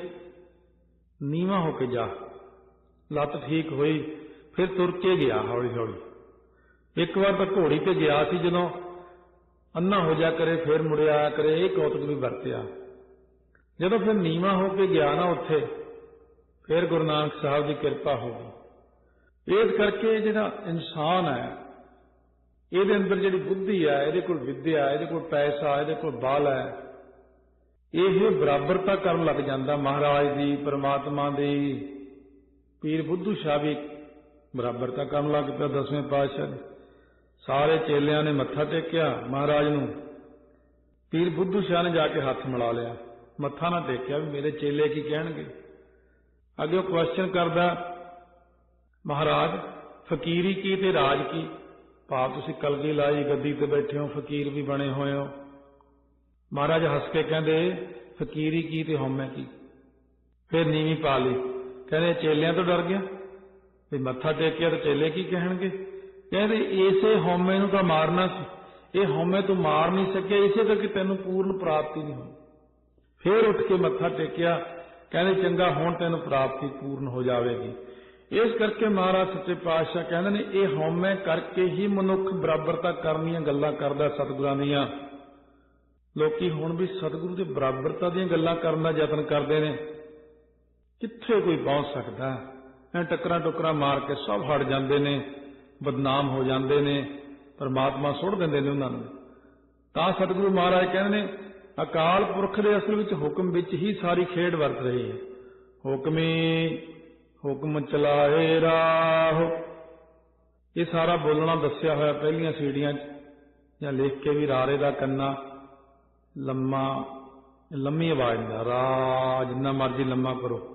ਨੀਵਾ ਹੋ ਕੇ ਜਾ। ਲੱਤ ਠੀਕ ਹੋਈ। ਫਿਰ ਤੁਰ ਕੇ ਗਿਆ ਹੌਲੀ ਹੌਲੀ। ਇੱਕ ਵਾਰ ਤਾਂ ਘੋੜੀ ਤੇ ਗਿਆ ਸੀ ਜਦੋਂ ਅੰਨਾ ਹੋ ਜਾ ਕਰੇ, ਫਿਰ ਮੁੜਿਆ ਕਰੇ, ਇਹ ਕੌਤਕ ਵੀ ਵਰਤਿਆ। ਜਦੋਂ ਫਿਰ ਨੀਵਾ ਹੋ ਕੇ ਗਿਆ ਨਾ ਉੱਥੇ, ਫਿਰ ਗੁਰੂ ਨਾਨਕ ਸਾਹਿਬ ਦੀ ਕਿਰਪਾ ਹੋ ਗਈ। ਇਸ ਕਰਕੇ ਜਿਹੜਾ ਇਨਸਾਨ ਹੈ, ਇਹਦੇ ਅੰਦਰ ਜਿਹੜੀ ਬੁੱਧੀ ਹੈ, ਇਹਦੇ ਕੋਲ ਵਿਦਿਆ, ਇਹਦੇ ਕੋਲ ਪੈਸਾ, ਇਹਦੇ ਕੋਲ ਬਲ ਹੈ, ਇਹ ਬਰਾਬਰਤਾ ਕਰਨ ਲੱਗ ਜਾਂਦਾ ਮਹਾਰਾਜ ਦੀ, ਪਰਮਾਤਮਾ ਦੀ, ਪੀਰ ਬੁੱਧੂ ਸ਼ਾਹ ਵੀ ਬਰਾਬਰਤਾ ਕਰਨ ਲੱਗ ਪਿਆ ਦਸਵੇਂ ਪਾਤਸ਼ਾਹ ਦੇ ਸਾਰੇ ਚੇਲਿਆਂ ਨੇ ਮੱਥਾ ਟੇਕਿਆ ਮਹਾਰਾਜ ਨੂੰ। ਪੀਰ ਬੁੱਧੂ ਸ਼ਾਹ ਨੇ ਜਾ ਕੇ ਹੱਥ ਮਿਲਾ ਲਿਆ। ਮੱਥਾ ਨਾ ਟੇਕਿਆ ਵੀ ਮੇਰੇ ਚੇਲੇ ਕੀ ਕਹਿਣਗੇ। ਅੱਗੇ ਉਹ ਕੁਐਸਚਨ ਕਰਦਾ, ਮਹਾਰਾਜ, ਫਕੀਰੀ ਕੀ ਤੇ ਰਾਜ ਕੀ? ਭਾਵ ਤੁਸੀਂ ਕਲਗੀ ਲਾਈ ਗੱਦੀ ਤੇ ਬੈਠੇ ਹੋ, ਫਕੀਰ ਵੀ ਬਣੇ ਹੋਏ ਹੋ। ਮਹਾਰਾਜ ਹੱਸ ਕੇ ਕਹਿੰਦੇ, ਫਕੀਰੀ ਕੀ ਤੇ ਹਉਮੈ ਕੀ? ਫਿਰ ਨੀਵੀਂ ਪਾ ਲਈ। ਕਹਿੰਦੇ, ਚੇਲਿਆਂ ਤੋਂ ਡਰ ਗਿਆ? ਵੀ ਮੱਥਾ ਟੇਕਿਆ ਤੇ ਚੇਲੇ ਕੀ ਕਹਿਣਗੇ? ਕਹਿੰਦੇ, ਇਸੇ ਹਉਮੈ ਨੂੰ ਤਾਂ ਮਾਰਨਾ ਸੀ। ਇਹ ਹਉਮੈ ਤੂੰ ਮਾਰ ਨਹੀਂ ਸਕਿਆ, ਇਸੇ ਕਰਕੇ ਤੈਨੂੰ ਪੂਰਨ ਪ੍ਰਾਪਤੀ ਨਹੀਂ ਹੋਈ। ਫਿਰ ਉੱਠ ਕੇ ਮੱਥਾ ਟੇਕਿਆ। ਕਹਿੰਦੇ, ਚੰਗਾ, ਹੁਣ ਤੈਨੂੰ ਪ੍ਰਾਪਤੀ ਪੂਰਨ ਹੋ ਜਾਵੇਗੀ। ਇਸ ਕਰਕੇ ਮਹਾਰਾਜ ਸੱਚੇ ਪਾਤਸ਼ਾਹ ਕਹਿੰਦੇ ਨੇ, ਇਹ ਹਉਮੈ ਕਰਕੇ ਹੀ ਮਨੁੱਖ ਬਰਾਬਰਤਾ ਕਰਨੀਆਂ ਗੱਲਾਂ ਕਰਦਾ ਸਤਿਗੁਰਾਂ ਦੀਆਂ। ਲੋਕੀ ਹੁਣ ਵੀ ਸਤਿਗੁਰੂ ਦੇ ਬਰਾਬਰਤਾ ਦੀਆਂ ਗੱਲਾਂ ਕਰਨ ਦਾ ਯਤਨ ਕਰਦੇ ਨੇ। ਕਿੱਥੇ ਕੋਈ ਪਹੁੰਚ ਸਕਦਾ? ਟੱਕਰਾਂ ਟੁਕਰਾਂ ਮਾਰ ਕੇ ਸਭ ਹਟ ਜਾਂਦੇ ਨੇ, ਬਦਨਾਮ ਹੋ ਜਾਂਦੇ ਨੇ, ਪਰਮਾਤਮਾ ਸੁੱਟ ਦਿੰਦੇ ਨੇ ਉਹਨਾਂ ਨੂੰ। ਤਾਂ ਸਤਿਗੁਰੂ ਮਹਾਰਾਜ ਕਹਿੰਦੇ ਨੇ, ਅਕਾਲ ਪੁਰਖ ਦੇ ਅਸਲ ਵਿੱਚ ਹੁਕਮ ਵਿੱਚ ਹੀ ਸਾਰੀ ਖੇਡ ਵਰਤ ਰਹੀ ਹੈ। ਹੁਕਮੀ ਹੁਕਮ ਚਲਾਏ ਰਾਹ। ਇਹ ਸਾਰਾ ਬੋਲਣਾ ਦੱਸਿਆ ਹੋਇਆ ਪਹਿਲੀਆਂ ਸੀੜੀਆਂ 'ਚ, ਜਾਂ ਲਿਖ ਕੇ ਵੀ ਰਾਰੇ ਦਾ ਕੰਨਾ, ਲੰਮਾ, ਲੰਮੀ ਆਵਾਜ਼ ਦਾ ਰਾ ਜਿੰਨਾ ਮਰਜ਼ੀ ਲੰਮਾ ਕਰੋ।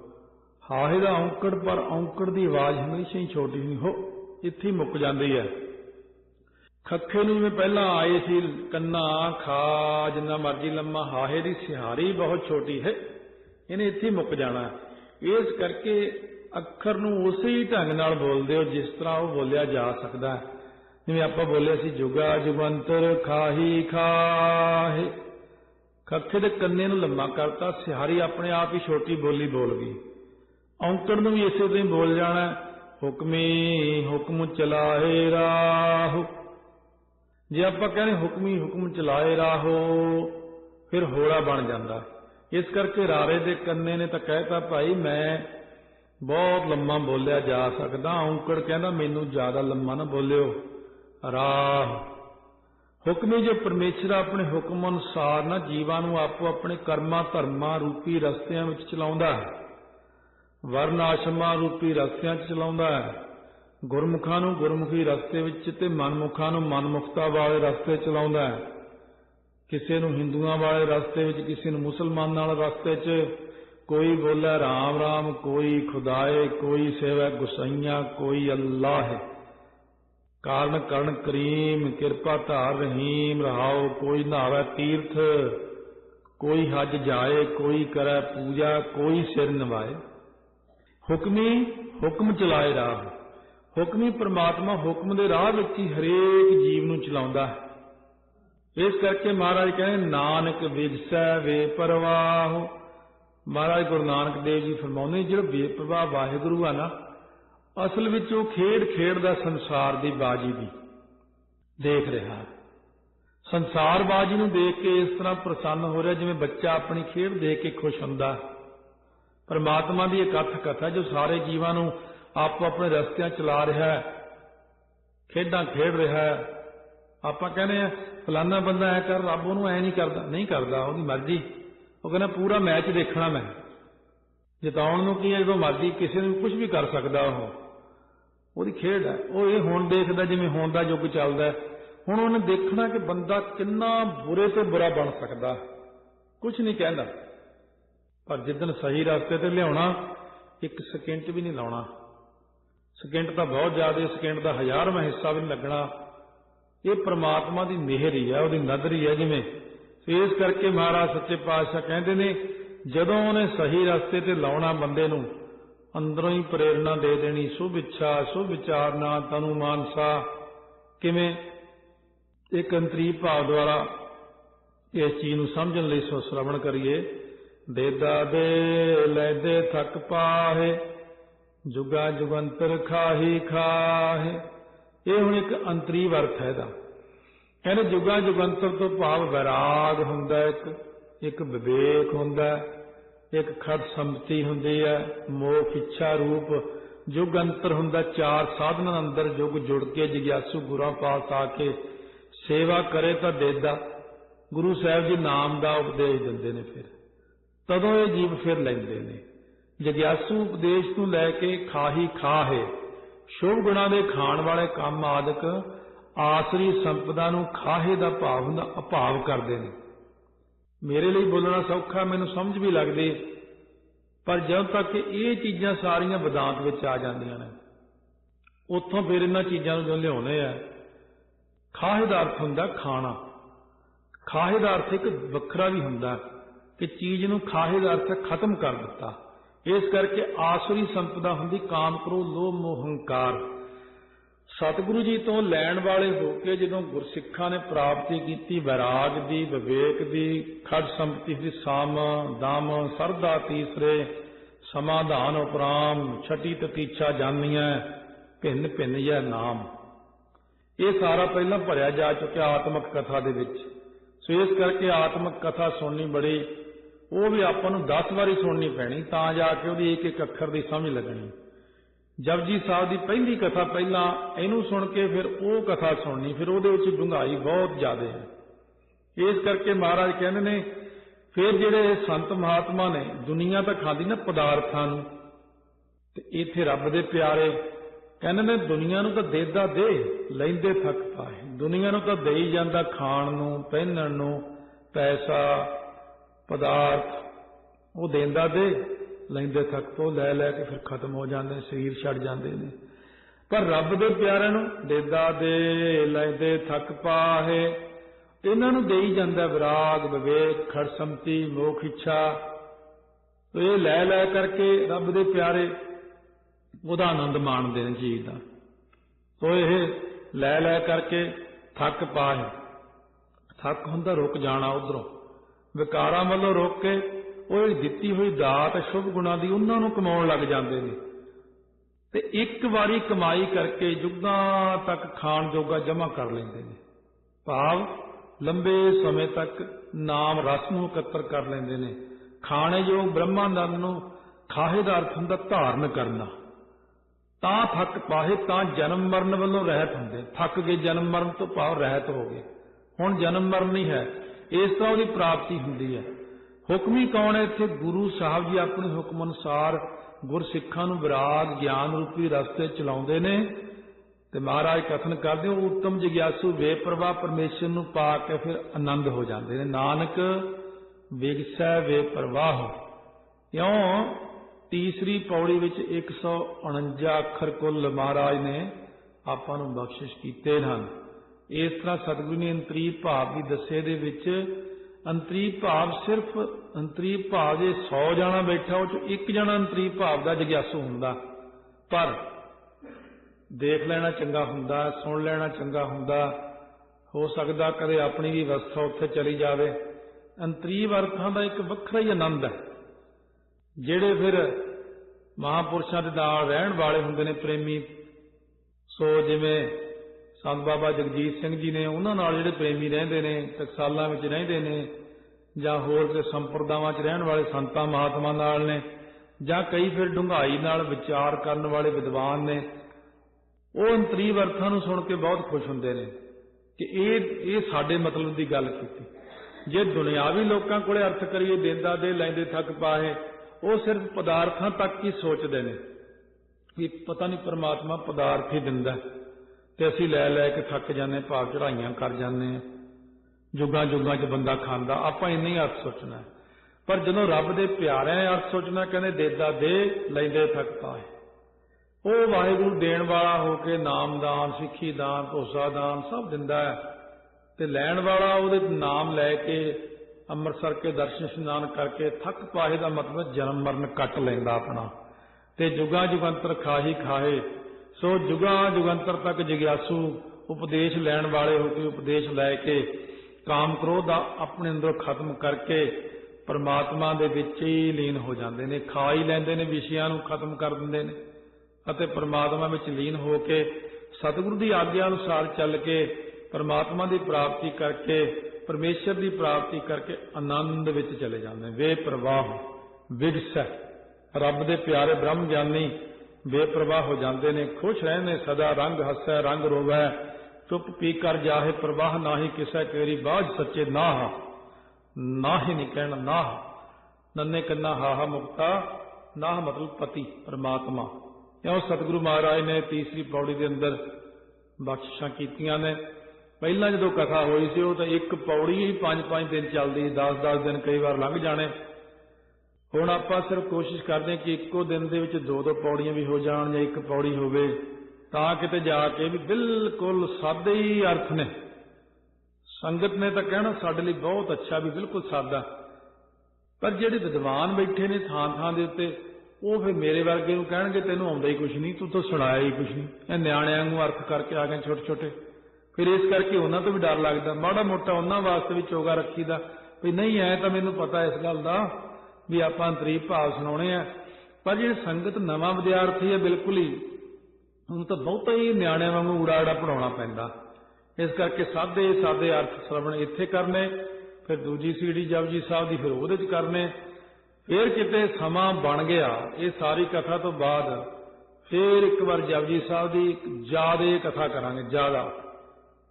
ਹਾਹੇ ਦਾ ਔਂਕੜ, ਪਰ ਔਂਕੜ ਦੀ ਆਵਾਜ਼ ਹਮੇਸ਼ਾ ਹੀ ਛੋਟੀ ਨਹੀਂ ਹੋ, ਇੱਥੇ ਮੁੱਕ ਜਾਂਦੀ ਹੈ। ਖੱਖੇ ਨੂੰ ਜਿਵੇਂ ਪਹਿਲਾਂ ਆਏ ਸੀ, ਕੰਨਾ ਖਾ ਜਿੰਨਾ ਮਰਜ਼ੀ ਲੰਮਾ ਹਾਹੇ ਦੀ ਸਿਹਾਰੀ ਬਹੁਤ ਛੋਟੀ ਹੈ, ਇਹਨੇ ਇੱਥੇ ਮੁੱਕ ਜਾਣਾ। ਇਸ ਕਰਕੇ ਅੱਖਰ ਨੂੰ ਉਸੇ ਹੀ ਢੰਗ ਨਾਲ ਬੋਲਦੇ ਹੋ, ਜਿਸ ਤਰ੍ਹਾਂ ਉਹ ਬੋਲਿਆ ਜਾ ਸਕਦਾ ਹੈ। ਜਿਵੇਂ ਆਪਾਂ ਬੋਲਿਆ ਸੀ, ਜੁਗਾ ਜੁਗੰਤਰ ਖਾਹੀ ਖਾਹੇ। ਖੱਖੇ ਦੇ ਕੰਨੇ ਨੂੰ ਲੰਮਾ ਕਰਤਾ, ਸਿਹਾਰੀ ਆਪਣੇ ਆਪ ਹੀ ਛੋਟੀ ਬੋਲੀ ਬੋਲ ਗਈ। ਔਂਕੜ ਨੂੰ ਵੀ ਇਸੇ ਤਰ੍ਹਾਂ ਹੀ ਬੋਲ ਜਾਣਾ ਹੁਕਮੀ ਹੁਕਮ ਚਲਾਏ ਰਾਹ। ਜੇ ਆਪਾਂ ਕਹਿੰਦੇ ਹੁਕਮੀ ਹੁਕਮ ਚਲਾਏ ਰਾਹੋ, ਫਿਰ ਹੋੜਾ ਬਣ ਜਾਂਦਾ ਇਸ ਕਰਕੇ ਰਾਰੇ ਦੇ ਕੰਨੇ ਨੇ ਤਾਂ ਕਹਿਤਾ, ਭਾਈ ਮੈਂ ਬਹੁਤ ਲੰਮਾ ਬੋਲਿਆ ਜਾ ਸਕਦਾ, ਔਂਕੜ ਕਹਿੰਦਾ, ਮੈਨੂੰ ਜ਼ਿਆਦਾ ਲੰਮਾ ਨਾ ਬੋਲਿਓ, ਰਾਹ। ਹੁਕਮੀ ਜੇ ਪਰਮੇਸ਼ਰ ਆਪਣੇ ਹੁਕਮ ਅਨੁਸਾਰ ਨਾ ਜੀਵਾਂ ਨੂੰ ਆਪੋ ਆਪਣੇ ਕਰਮਾਂ, ਧਰਮਾਂ, ਰੂਪੀ ਰਸਤਿਆਂ ਵਿੱਚ ਚਲਾਉਂਦਾ ਹੈ ਵਰਨ ਆਸ਼ਰਮਾਂ ਰੂਪੀ ਰਸਤਿਆਂ 'ਚ ਚਲਾਉਂਦਾ ਹੈ। ਗੁਰਮੁਖਾਂ ਨੂੰ ਗੁਰਮੁਖੀ ਰਸਤੇ ਵਿੱਚ ਤੇ ਮਨਮੁਖਾਂ ਨੂੰ ਮਨਮੁਖਤਾ ਵਾਲੇ ਰਸਤੇ ਚਲਾਉਂਦਾ ਹੈ। ਕਿਸੇ ਨੂੰ ਹਿੰਦੂਆਂ ਵਾਲੇ ਰਸਤੇ ਵਿੱਚ, ਕਿਸੇ ਨੂੰ ਮੁਸਲਮਾਨਾਂ ਵਾਲੇ ਰਸਤੇ 'ਚ ਕੋਈ ਬੋਲੇ, ਰਾਮ ਰਾਮ, ਕੋਈ ਖੁਦਾਏ, ਕੋਈ ਸੇਵਾ ਗੁਸਈਆਂ, ਕੋਈ ਅੱਲਾਹ। ਕਾਰਨ ਕਰਨ ਕਰੀਮ, ਕਿਰਪਾ ਧਾਰ ਰਹੀਮ, ਰਹਾਓ, ਕੋਈ ਨਹਾਵੇ ਤੀਰਥ, ਕੋਈ ਹਜ ਜਾਏ, ਕੋਈ ਕਰੇ ਪੂਜਾ, ਕੋਈ ਸਿਰ ਨਵਾਏ। ਹੁਕਮੀ ਹੁਕਮ ਚਲਾਏ ਰਾਹ। ਹੁਕਮੀ ਪ੍ਰਮਾਤਮਾ ਹੁਕਮ ਦੇ ਰਾਹ ਵਿੱਚ ਹੀ ਹਰੇਕ ਜੀਵ ਨੂੰ ਚਲਾਉਂਦਾ ਹੈ। ਇਸ ਕਰਕੇ ਮਹਾਰਾਜ ਕਹਿੰਦੇ, ਨਾਨਕ ਵਿਗਸੈ ਵੇ ਪਰਵਾਹ। ਮਹਾਰਾਜ ਗੁਰੂ ਨਾਨਕ ਦੇਵ ਜੀ ਫਰਮਾਉਂਦੇ, ਜਿਹੜਾ ਬੇਪਰਵਾਹ ਵਾਹਿਗੁਰੂ ਆ ਨਾ, ਅਸਲ ਵਿੱਚ ਉਹ ਖੇਡ ਖੇਡਦਾ ਸੰਸਾਰ ਦੀ ਬਾਜੀ ਦੀ ਦੇਖ ਰਿਹਾ ਸੰਸਾਰ ਬਾਜੀ ਨੂੰ ਦੇਖ ਕੇ ਇਸ ਤਰ੍ਹਾਂ ਪ੍ਰਸੰਨ ਹੋ ਰਿਹਾ ਜਿਵੇਂ ਬੱਚਾ ਆਪਣੀ ਖੇਡ ਦੇਖ ਕੇ ਖੁਸ਼ ਹੁੰਦਾ ਪਰਮਾਤਮਾ ਦੀ ਇਕੱਠ ਕਥਾ ਜੋ ਸਾਰੇ ਜੀਵਾਂ ਨੂੰ ਆਪੋ ਆਪਣੇ ਰਸਤਿਆਂ ਚਲਾ ਰਿਹਾ ਹੈ, ਖੇਡਾਂ ਖੇਡ ਰਿਹਾ ਹੈ। ਆਪਾਂ ਕਹਿੰਦੇ ਆ ਫਲਾਨਾ ਬੰਦਾ ਐ ਕਰ, ਰੱਬ ਉਹਨੂੰ ਐ ਨਹੀਂ ਕਰਦਾ ਨਹੀਂ ਕਰਦਾ, ਉਹਦੀ ਮਰਜ਼ੀ। ਉਹ ਕਹਿੰਦਾ, ਪੂਰਾ ਮੈਚ ਦੇਖਣਾ ਮੈਂ। ਜਿਤਾਉਣ ਨੂੰ ਕੀ ਹੈ, ਜਦੋਂ ਮਰਜ਼ੀ ਕਿਸੇ ਨੂੰ ਕੁਝ ਵੀ ਕਰ ਸਕਦਾ ਉਹ। ਉਹਦੀ ਖੇਡ ਹੈ। ਉਹ ਇਹ ਹੁਣ ਦੇਖਦਾ, ਜਿਵੇਂ ਹੁਣ ਦਾ ਯੁੱਗ ਚੱਲਦਾ ਹੁਣ ਉਹਨੇ ਦੇਖਣਾ ਕਿ ਬੰਦਾ ਕਿੰਨਾ ਬੁਰੇ ਤੋਂ ਬੁਰਾ ਬਣ ਸਕਦਾ। ਕੁਝ ਨਹੀਂ ਕਹਿੰਦਾ। ਪਰ ਜਿੱਦਨ ਸਹੀ ਰਸਤੇ ਤੇ ਲਿਆਉਣਾ, ਇੱਕ ਸਕਿੰਟ ਵੀ ਨਹੀਂ ਲਾਉਣਾ। ਸਕਿੰਟ ਤਾਂ ਬਹੁਤ ਜ਼ਿਆਦਾ, ਸਕਿੰਟ ਦਾ ਹਜ਼ਾਰਵਾਂ ਹਿੱਸਾ ਵੀ ਨਹੀਂ ਲੱਗਣਾ। ਇਹ ਪ੍ਰਮਾਤਮਾ ਦੀ ਮਿਹਰ ਹੀ ਹੈ ਉਹਦੀ ਨਜ਼ਰ ਹੀ ਹੈ ਜਿਵੇਂ ਇਸ ਕਰਕੇ ਮਹਾਰਾਜ ਸੱਚੇ ਪਾਤਸ਼ਾਹ ਕਹਿੰਦੇ ਨੇ, ਜਦੋਂ ਉਹਨੇ ਸਹੀ ਰਸਤੇ ਤੇ ਲਾਉਣਾ ਬੰਦੇ ਨੂੰ, ਅੰਦਰੋਂ ਹੀ ਪ੍ਰੇਰਣਾ ਦੇ ਦੇਣੀ, ਸੁਭ ਇੱਛਾ, ਸੁਭ ਵਿਚਾਰਨਾ ਤਨੂ ਮਾਨਸਾ। ਕਿਵੇਂ? ਇੱਕ ਅੰਤਰੀ ਭਾਵ ਦੁਆਰਾ ਇਸ ਚੀਜ਼ ਨੂੰ ਸਮਝਣ ਲਈ ਸੋ ਸ਼ਰਵਣ ਕਰੀਏ। ਦੇਦਾ ਦੇ ਲੈਦੇ ਥਕ ਪਾਹੇ, ਜੁਗਾ ਜੁਗੰਤਰ ਖਾਹੀ ਖਾਹੇ। ਇਹ ਹੁਣ ਇੱਕ ਅੰਤਰੀ ਅਰਥ ਹੈ ਇਹਦਾ। ਕਹਿੰਦੇ ਜੁਗਾ ਜੁਗੰਤਰ ਤੋਂ ਭਾਵ ਵਿਰਾਗ ਹੁੰਦਾ ਇੱਕ ਇੱਕ ਵਿਵੇਕ ਹੁੰਦਾ ਇੱਕ ਖੜ ਸੰਮਤੀ ਹੁੰਦੀ ਹੈ, ਮੋਖ ਇੱਛਾ ਰੂਪ। ਜੁਗ ਅੰਤਰ ਹੁੰਦਾ, ਚਾਰ ਸਾਧਨਾਂ ਅੰਦਰ ਜੁਗ ਜੁੜ ਕੇ ਜਿਗਿਆਸੂ ਗੁਰਾਂ ਪਾਸ ਆ ਕੇ ਸੇਵਾ ਕਰੇ ਤਾਂ ਦੇਦਾ। ਗੁਰੂ ਸਾਹਿਬ ਜੀ ਨਾਮ ਦਾ ਉਪਦੇਸ਼ ਦਿੰਦੇ ਨੇ ਫਿਰ। ਤਦੋਂ ਇਹ ਜੀਵ ਫਿਰ ਲੈਂਦੇ ਨੇ। ਜਗਿਆਸੂ ਉਪਦੇਸ਼ ਨੂੰ ਲੈ ਕੇ ਖਾਹੀ ਖਾਹੇ ਸ਼ੁਭ ਗੁਣਾ ਦੇ ਖਾਣ ਵਾਲੇ ਕੰਮ ਆਦਿਕ ਆਸਰੀ ਸੰਪਦਾ ਨੂੰ ਖਾਹੇ ਦਾ ਭਾਵ ਹੁੰਦਾ, ਅਭਾਵ ਕਰਦੇ ਨੇ। ਮੇਰੇ ਲਈ ਬੋਲਣਾ ਸੌਖਾ, ਮੈਨੂੰ ਸਮਝ ਵੀ ਲੱਗਦੀ, ਪਰ ਜਦੋਂ ਤੱਕ ਇਹ ਚੀਜ਼ਾਂ ਸਾਰੀਆਂ ਵਿਦਾਂਤ ਵਿੱਚ ਆ ਜਾਂਦੀਆਂ ਨੇ, ਉੱਥੋਂ ਫਿਰ ਇਹਨਾਂ ਚੀਜ਼ਾਂ ਨੂੰ ਜਦੋਂ ਲਿਆਉਣੇ ਆ, ਖਾਹੇ ਦਾ ਅਰਥ ਹੁੰਦਾ ਖਾਣਾ। ਖਾਹੇ ਦਾ ਅਰਥ ਇੱਕ ਵੱਖਰਾ ਵੀ ਹੁੰਦਾ। ਕਿ ਚੀਜ਼ ਨੂੰ ਖਾਹੇ ਦਾ ਅਰਥ ਖਤਮ ਕਰ ਦਿੱਤਾ। ਇਸ ਕਰਕੇ ਆਸਰੀ ਸੰਪਦਾ ਹੁੰਦੀ ਕਾਮ ਕ੍ਰੋਧ ਲੋਭ ਮੋਹ ਹੰਕਾਰ। ਸਤਿਗੁਰੂ ਜੀ ਤੋਂ ਲੈਣ ਵਾਲੇ ਹੋ ਕੇ ਜਦੋਂ ਗੁਰਸਿੱਖਾਂ ਨੇ ਪ੍ਰਾਪਤੀ ਕੀਤੀ, ਵਿਰਾਗ ਦੀ, ਵਿਵੇਕ ਦੀ, ਖੜ ਸੰਪਤੀ ਦੀ, ਸਾਮ, ਦਮ, ਸਰਦਾ ਤੀਸਰੇ, ਸਮਾਧਾਨ ਉਪਰਾਮ, ਛਟੀ ਤਤੀਛਾ ਜਾਨੀਆਂ ਭਿੰਨ ਭਿੰਨ ਇਹ ਨਾਮ। ਇਹ ਸਾਰਾ ਪਹਿਲਾਂ ਭਰਿਆ ਜਾ ਚੁੱਕਿਆ ਆਤਮਿਕ ਕਥਾ ਦੇ ਵਿੱਚ। ਸੋ ਇਸ ਕਰਕੇ ਆਤਮਿਕ ਕਥਾ ਸੁਣਨੀ ਬੜੀ ਉਹ ਵੀ ਆਪਾਂ ਨੂੰ 10 ਵਾਰੀ ਸੁਣਨੀ ਪੈਣੀ, ਤਾਂ ਜਾ ਕੇ ਉਹਦੀ ਇੱਕ ਇੱਕ ਅੱਖਰ ਦੀ ਸਮਝ ਲੱਗਣੀ। ਜਪਜੀ ਸਾਹਿਬ ਦੀ ਪਹਿਲੀ ਕਥਾ ਪਹਿਲਾਂ ਇਹਨੂੰ ਸੁਣ ਕੇ ਫਿਰ ਉਹ ਕਥਾ ਸੁਣਨੀ, ਫਿਰ ਉਹਦੇ ਵਿੱਚ ਡੂੰਘਾਈ ਬਹੁਤ ਜ਼ਿਆਦਾ ਹੈ। ਇਸ ਕਰਕੇ ਮਹਾਰਾਜ ਕਹਿੰਦੇ ਨੇ, ਫਿਰ ਜਿਹੜੇ ਸੰਤ ਮਹਾਤਮਾ ਨੇ, ਦੁਨੀਆ ਤਾਂ ਖਾਂਦੀ ਨਾ ਪਦਾਰਥਾਂ ਨੂੰ, ਤੇ ਇੱਥੇ ਰੱਬ ਦੇ ਪਿਆਰੇ ਕਹਿੰਦੇ ਨੇ, ਦੁਨੀਆ ਨੂੰ ਤਾਂ ਦੇਦਾ ਦੇ ਲੈਂਦੇ ਥੱਕ ਪਾਏ। ਦੁਨੀਆ ਨੂੰ ਤਾਂ ਦੇਈ ਜਾਂਦਾ ਖਾਣ ਨੂੰ, ਪਹਿਨਣ ਨੂੰ, ਪੈਸਾ ਪਦਾਰਥ ਉਹ ਦੇਂਦਾ ਦੇ ਲੈਂਦੇ ਥੱਕ ਤੋਂ ਲੈ ਲੈ ਕੇ ਫਿਰ ਖਤਮ ਹੋ ਜਾਂਦੇ ਸਰੀਰ ਛੱਡ ਜਾਂਦੇ ਨੇ। ਪਰ ਰੱਬ ਦੇ ਪਿਆਰਿਆਂ ਨੂੰ ਦੇਦਾ ਦੇ, ਲੈਂਦੇ ਥੱਕ ਪਾਹੇ। ਇਹਨਾਂ ਨੂੰ ਦੇਈ ਜਾਂਦਾ ਵਿਰਾਗ, ਵਿਵੇਕ, ਖੜਸਮਤੀ, ਮੋਖ ਇੱਛਾ। ਤੋ ਇਹ ਲੈ ਲੈ ਕਰਕੇ ਰੱਬ ਦੇ ਪਿਆਰੇ ਉਹਦਾ ਆਨੰਦ ਮਾਣਦੇ ਨੇ ਚੀਜ਼ ਦਾ। ਤੋ ਇਹ ਲੈ ਲੈ ਕਰਕੇ ਥੱਕ ਪਾਹੇ। ਥੱਕ ਹੁੰਦਾ ਰੁਕ ਜਾਣਾ ਉਧਰੋਂ। ਵਿਕਾਰਾਂ ਵੱਲੋਂ ਰੋਕ ਕੇ ਉਹ ਦਿੱਤੀ ਹੋਈ ਦਾਤ, ਸ਼ੁਭ ਗੁਣਾ ਦੀ ਉਹਨਾਂ ਨੂੰ ਕਮਾਉਣ ਲੱਗ ਜਾਂਦੇ ਨੇ। ਤੇ ਇੱਕ ਵਾਰੀ ਕਮਾਈ ਕਰਕੇ ਜੁਗਾਂ ਤੱਕ ਖਾਣ ਜੋਗਾ ਜਮਾ ਕਰ ਲੈਂਦੇ ਨੇ। ਭਾਵ ਲੰਬੇ ਸਮੇਂ ਤੱਕ ਨਾਮ ਰਸ ਨੂੰ ਇਕੱਤਰ ਕਰ ਲੈਂਦੇ ਨੇ। ਖਾਣੇ ਜੋ ਬ੍ਰਹਮਾਨੰਦ ਨੂੰ ਖਾਹੇ ਦਾ ਅਰਥ ਹੁੰਦਾ ਧਾਰਨ ਕਰਨਾ। ਤਾਂ ਥੱਕ ਪਾਹੇ ਤਾਂ ਜਨਮ ਮਰਨ ਵੱਲੋਂ ਰਹਿਤ ਹੁੰਦੇ। ਥੱਕ ਗਏ ਜਨਮ ਮਰਨ ਤੋਂ ਭਾਵ ਰਹਿਤ ਹੋ ਗਏ। ਹੁਣ ਜਨਮ ਮਰਨ ਨਹੀਂ ਹੈ। ਇਸ ਤਰ੍ਹਾਂ ਉਹਦੀ ਪ੍ਰਾਪਤੀ ਹੁੰਦੀ ਹੈ। ਹੁਕਮੀ ਕੌਣ ਹੈ? ਇੱਥੇ ਗੁਰੂ ਸਾਹਿਬ ਜੀ ਆਪਣੇ ਹੁਕਮ ਅਨੁਸਾਰ ਗੁਰਸਿੱਖਾਂ ਨੂੰ ਵਿਰਾਗ, ਗਿਆਨ ਰੂਪੀ ਰਸਤੇ ਚਲਾਉਂਦੇ ਨੇ ਤੇ ਮਹਾਰਾਜ ਕਥਨ ਕਰਦੇ ਹੋ ਉੱਤਮ ਜਿਗਿਆਸੂ ਬੇਪਰਵਾਹ ਪਰਮੇਸ਼ਰ ਨੂੰ ਪਾ ਕੇ ਫਿਰ ਆਨੰਦ ਹੋ ਜਾਂਦੇ ਨੇ। ਨਾਨਕ ਵਿਗਸੈ ਬੇਪਰਵਾਹ ਕਿਉਂ ਤੀਸਰੀ ਪੌੜੀ ਵਿੱਚ 149 ਅੱਖਰ ਕੁੱਲ ਮਹਾਰਾਜ ਨੇ ਆਪਾਂ ਨੂੰ ਬਖਸ਼ਿਸ਼ ਕੀਤੇ ਹਨ। ਇਸ ਤਰ੍ਹਾਂ ਸਤਿਗੁਰੂ ਨੇ ਅੰਤਰੀ ਭਾਵ ਵੀ ਦੱਸੇ ਦੇ ਵਿੱਚ ਅੰਤਰੀ ਭਾਵ ਸਿਰਫ ਅੰਤਰੀ ਭਾਵ ਜੇ 100 ਜਾਣਾ ਬੈਠਾ, ਉਹ ਚ ਇੱਕ ਜਣਾ ਅੰਤਰੀ ਭਾਵ ਦਾ ਜਿਗਿਆਸੂ ਹੁੰਦਾ। ਪਰ ਦੇਖ ਲੈਣਾ ਚੰਗਾ ਹੁੰਦਾ, ਸੁਣ ਲੈਣਾ ਚੰਗਾ ਹੁੰਦਾ, ਹੋ ਸਕਦਾ ਕਦੇ ਆਪਣੀ ਵੀ ਅਵਸਥਾ ਉੱਥੇ ਚਲੀ ਜਾਵੇ। ਅੰਤਰੀ ਅਰਥਾਂ ਦਾ ਇੱਕ ਵੱਖਰਾ ਹੀ ਆਨੰਦ ਹੈ। ਜਿਹੜੇ ਫਿਰ ਮਹਾਪੁਰਸ਼ਾਂ ਦੇ ਨਾਲ ਰਹਿਣ ਵਾਲੇ ਹੁੰਦੇ ਨੇ ਪ੍ਰੇਮੀ, ਸੋ ਜਿਵੇਂ ਸੰਤ ਬਾਬਾ ਜਗਜੀਤ ਸਿੰਘ ਜੀ ਨੇ ਉਹਨਾਂ ਨਾਲ ਜਿਹੜੇ ਪ੍ਰੇਮੀ ਰਹਿੰਦੇ ਨੇ, ਟਕਸਾਲਾਂ ਵਿੱਚ ਰਹਿੰਦੇ ਨੇ, ਜਾਂ ਹੋਰ ਕੇ ਸੰਪਰਦਾਵਾਂ 'ਚ ਰਹਿਣ ਵਾਲੇ ਸੰਤਾਂ ਮਹਾਤਮਾ ਨਾਲ ਨੇ, ਜਾਂ ਕਈ ਫਿਰ ਡੂੰਘਾਈ ਨਾਲ ਵਿਚਾਰ ਕਰਨ ਵਾਲੇ ਵਿਦਵਾਨ ਨੇ, ਉਹ ਅੰਤਰੀਵ ਅਰਥਾਂ ਨੂੰ ਸੁਣ ਕੇ ਬਹੁਤ ਖੁਸ਼ ਹੁੰਦੇ ਨੇ ਕਿ ਇਹ ਇਹ ਸਾਡੇ ਮਤਲਬ ਦੀ ਗੱਲ ਕੀਤੀ। ਜੇ ਦੁਨਿਆਵੀ ਲੋਕਾਂ ਕੋਲੇ ਅਰਥ ਕਰੀਏ, ਦੇਂਦਾ ਦੇ ਲੈਂਦੇ ਥੱਕ ਪਾਏ, ਉਹ ਸਿਰਫ ਪਦਾਰਥਾਂ ਤੱਕ ਹੀ ਸੋਚਦੇ ਨੇ ਵੀ ਪਤਾ ਨਹੀਂ ਪਰਮਾਤਮਾ ਪਦਾਰਥ ਹੀ ਦਿੰਦਾ ਹੈ। ਤੇ ਅਸੀਂ ਲੈ ਲੈ ਕੇ ਥੱਕ ਜਾਂਦੇ ਭਾਵ ਚੜਾਈਆਂ ਕਰ ਜਾਂਦੇ ਆ ਜੁਗਾਂ 'ਚ ਬੰਦਾ ਖਾਂਦਾ, ਆਪਾਂ ਇੰਨੇ ਹੀ ਅਰਥ ਸੋਚਣਾ ਪਰ ਜਦੋਂ ਰੱਬ ਦੇ ਪਿਆਰਿਆਂ ਅਰਥ ਸੋਚਣਾ, ਕਹਿੰਦੇ ਦੇਦਾ ਦੇ ਲੈਂਦੇ ਥੱਕ ਪਾਏ ਉਹ ਵਾਹਿਗੁਰੂ ਦੇਣ ਵਾਲਾ ਹੋ ਕੇ ਨਾਮਦਾਨ ਸਿੱਖੀ ਦਾਨ ਭੋਸਾ ਦਾਨ ਸਭ ਦਿੰਦਾ ਹੈ। ਤੇ ਲੈਣ ਵਾਲਾ ਉਹਦੇ ਨਾਮ ਲੈ ਕੇ ਅੰਮ੍ਰਿਤਸਰ ਕੇ ਦਰਸ਼ਨ ਇਸ਼ਨਾਨ ਕਰਕੇ ਥੱਕ ਪਾਹੇ ਦਾ ਮਤਲਬ ਜਨਮ ਮਰਨ ਕੱਟ ਲੈਂਦਾ ਆਪਣਾ। ਤੇ ਜੁਗਾ ਜੁਗੰਤਰ ਖਾਹੀ ਖਾਹੇ ਸੋ ਜੁਗਾ ਜੁਗੰਤਰ ਤੱਕ ਜਿਗਿਆਸੂ ਉਪਦੇਸ਼ ਲੈਣ ਵਾਲੇ ਹੋ ਕੇ ਉਪਦੇਸ਼ ਲੈ ਕੇ ਕਾਮ ਕ੍ਰੋਧ ਦਾ ਆਪਣੇ ਅੰਦਰੋਂ ਖਤਮ ਕਰਕੇ ਪਰਮਾਤਮਾ ਦੇ ਵਿੱਚ ਹੀ ਲੀਨ ਹੋ ਜਾਂਦੇ ਨੇ, ਖਾ ਹੀ ਲੈਂਦੇ ਨੇ, ਵਿਸ਼ਿਆਂ ਨੂੰ ਖਤਮ ਕਰ ਦਿੰਦੇ ਨੇ ਅਤੇ ਪਰਮਾਤਮਾ ਵਿੱਚ ਲੀਨ ਹੋ ਕੇ ਸਤਿਗੁਰੂ ਦੀ ਆਗਿਆ ਅਨੁਸਾਰ ਚੱਲ ਕੇ ਪਰਮਾਤਮਾ ਦੀ ਪ੍ਰਾਪਤੀ ਕਰਕੇ, ਪਰਮੇਸ਼ਰ ਦੀ ਪ੍ਰਾਪਤੀ ਕਰਕੇ ਆਨੰਦ ਵਿੱਚ ਚਲੇ ਜਾਂਦੇ ਨੇ। ਵੇ ਪ੍ਰਵਾਹ ਵਿਗਸੈ ਰੱਬ ਦੇ ਪਿਆਰੇ ਬ੍ਰਹਮ ਗਿਆਨੀ ਬੇਪਰਵਾਹ ਹੋ ਜਾਂਦੇ ਨੇ, ਖੁਸ਼ ਰਹਿੰਦੇ ਸਦਾ ਰੰਗ ਹੱਸੈ, ਰੰਗ ਰੋਵੈ, ਚੁੱਪ ਪੀ ਕਰ ਜਾਹੇ, ਪ੍ਰਵਾਹ ਨਾਹੀ ਕਿਸੈ ਕੇਰੀ ਬਾਝ ਸੱਚੇ ਨਾਹ। ਨਾਹੀ ਨਹੀਂ ਕਹਿਣਾ, ਨਾਹ। ਨੰਨੇ ਕੰਨਾ ਹਾਹਾ ਮੁਕਤਾ, ਨਾਹ ਮਤਲਬ ਪਤੀ, ਪਰਮਾਤਮਾ। ਇਉਂ ਸਤਿਗੁਰੂ ਮਹਾਰਾਜ ਨੇ ਤੀਸਰੀ ਪੌੜੀ ਦੇ ਅੰਦਰ ਬਖਸ਼ਿਸ਼ਾਂ ਕੀਤੀਆਂ ਨੇ? ਪਹਿਲਾਂ ਜਦੋਂ ਕਥਾ ਹੋਈ ਸੀ, ਉਹ ਤਾਂ ਇੱਕ ਪੌੜੀ ਹੀ 5-5 ਦਿਨ ਚੱਲਦੀ 10-10 ਦਿਨ ਕਈ ਵਾਰ ਲੰਘ ਜਾਣੇ। ਹੁਣ ਆਪਾਂ ਸਿਰਫ ਕੋਸ਼ਿਸ਼ ਕਰਦੇ ਹਾਂ ਕਿ ਇੱਕੋ ਦਿਨ ਦੇ ਵਿੱਚ ਦੋ ਦੋ ਪੌੜੀਆਂ ਵੀ ਹੋ ਜਾਣ ਜਾਂ ਇੱਕ ਪੌੜੀ ਹੋਵੇ, ਤਾਂ ਕਿਤੇ ਜਾ ਕੇ ਵੀ ਬਿਲਕੁਲ ਸਾਦੇ ਹੀ ਅਰਥ ਨੇ। ਸੰਗਤ ਨੇ ਤਾਂ ਕਹਿਣਾ ਸਾਡੇ ਲਈ ਬਹੁਤ ਅੱਛਾ ਵੀ ਬਿਲਕੁਲ ਸਾਦਾ। ਪਰ ਜਿਹੜੇ ਵਿਦਵਾਨ ਬੈਠੇ ਨੇ ਥਾਂ ਥਾਂ ਦੇ ਉੱਤੇ, ਉਹ ਫਿਰ ਮੇਰੇ ਵਰਗੇ ਨੂੰ ਕਹਿਣਗੇ, ਤੈਨੂੰ ਆਉਂਦਾ ਹੀ ਕੁਝ ਨਹੀਂ, ਤੂੰ ਤਾਂ ਸੁਣਾਇਆ ਹੀ ਕੁਝ ਨਹੀਂ। ਇਹ ਨਿਆਣਿਆਂ ਨੂੰ ਅਰਥ ਕਰਕੇ ਆ ਗਏ ਛੋਟੇ ਛੋਟੇ ਫਿਰ ਇਸ ਕਰਕੇ ਉਹਨਾਂ ਤੋਂ ਵੀ ਡਰ ਲੱਗਦਾ। ਮਾੜਾ ਮੋਟਾ ਉਹਨਾਂ ਵਾਸਤੇ ਵੀ ਚੋਗਾ ਰੱਖੀਦਾ, ਵੀ ਨਹੀਂ, ਐ ਤਾਂ ਮੈਨੂੰ ਪਤਾ ਇਸ ਗੱਲ ਦਾ। ਵੀ ਆਪਾਂ ਅੰਤਰੀਵ ਭਾਵ ਸੁਣਾਉਣੇ ਆ। ਪਰ ਜਿਹੜੇ ਸੰਗਤ ਨਵਾਂ ਵਿਦਿਆਰਥੀ ਹੈ, ਬਿਲਕੁਲ ਹੀ ਉਹਨੂੰ ਤਾਂ ਬਹੁਤਾ ਹੀ ਨਿਆਣਿਆਂ ਵਾਂਗੂ ਊੜਾ ਊੜਾ ਪੜਾਉਣਾ ਪੈਂਦਾ। ਇਸ ਕਰਕੇ ਸਾਦੇ ਸਾਦੇ ਅਰਥ ਸ਼ਰਵਣ ਇੱਥੇ ਕਰਨੇ, ਫਿਰ ਦੂਜੀ ਸੀੜੀ ਜਪਜੀ ਸਾਹਿਬ ਦੀ ਫਿਰ ਉਹਦੇ ਚ ਕਰਨੇ। ਫਿਰ ਕਿਤੇ ਸਮਾਂ ਬਣ ਗਿਆ, ਇਹ ਸਾਰੀ ਕਥਾ ਤੋਂ ਬਾਅਦ ਫਿਰ ਇੱਕ ਵਾਰ ਜਪਜੀ ਸਾਹਿਬ ਦੀ ਜ਼ਿਆਦਾ ਕਥਾ ਕਰਾਂਗੇ, ਜ਼ਿਆਦਾ।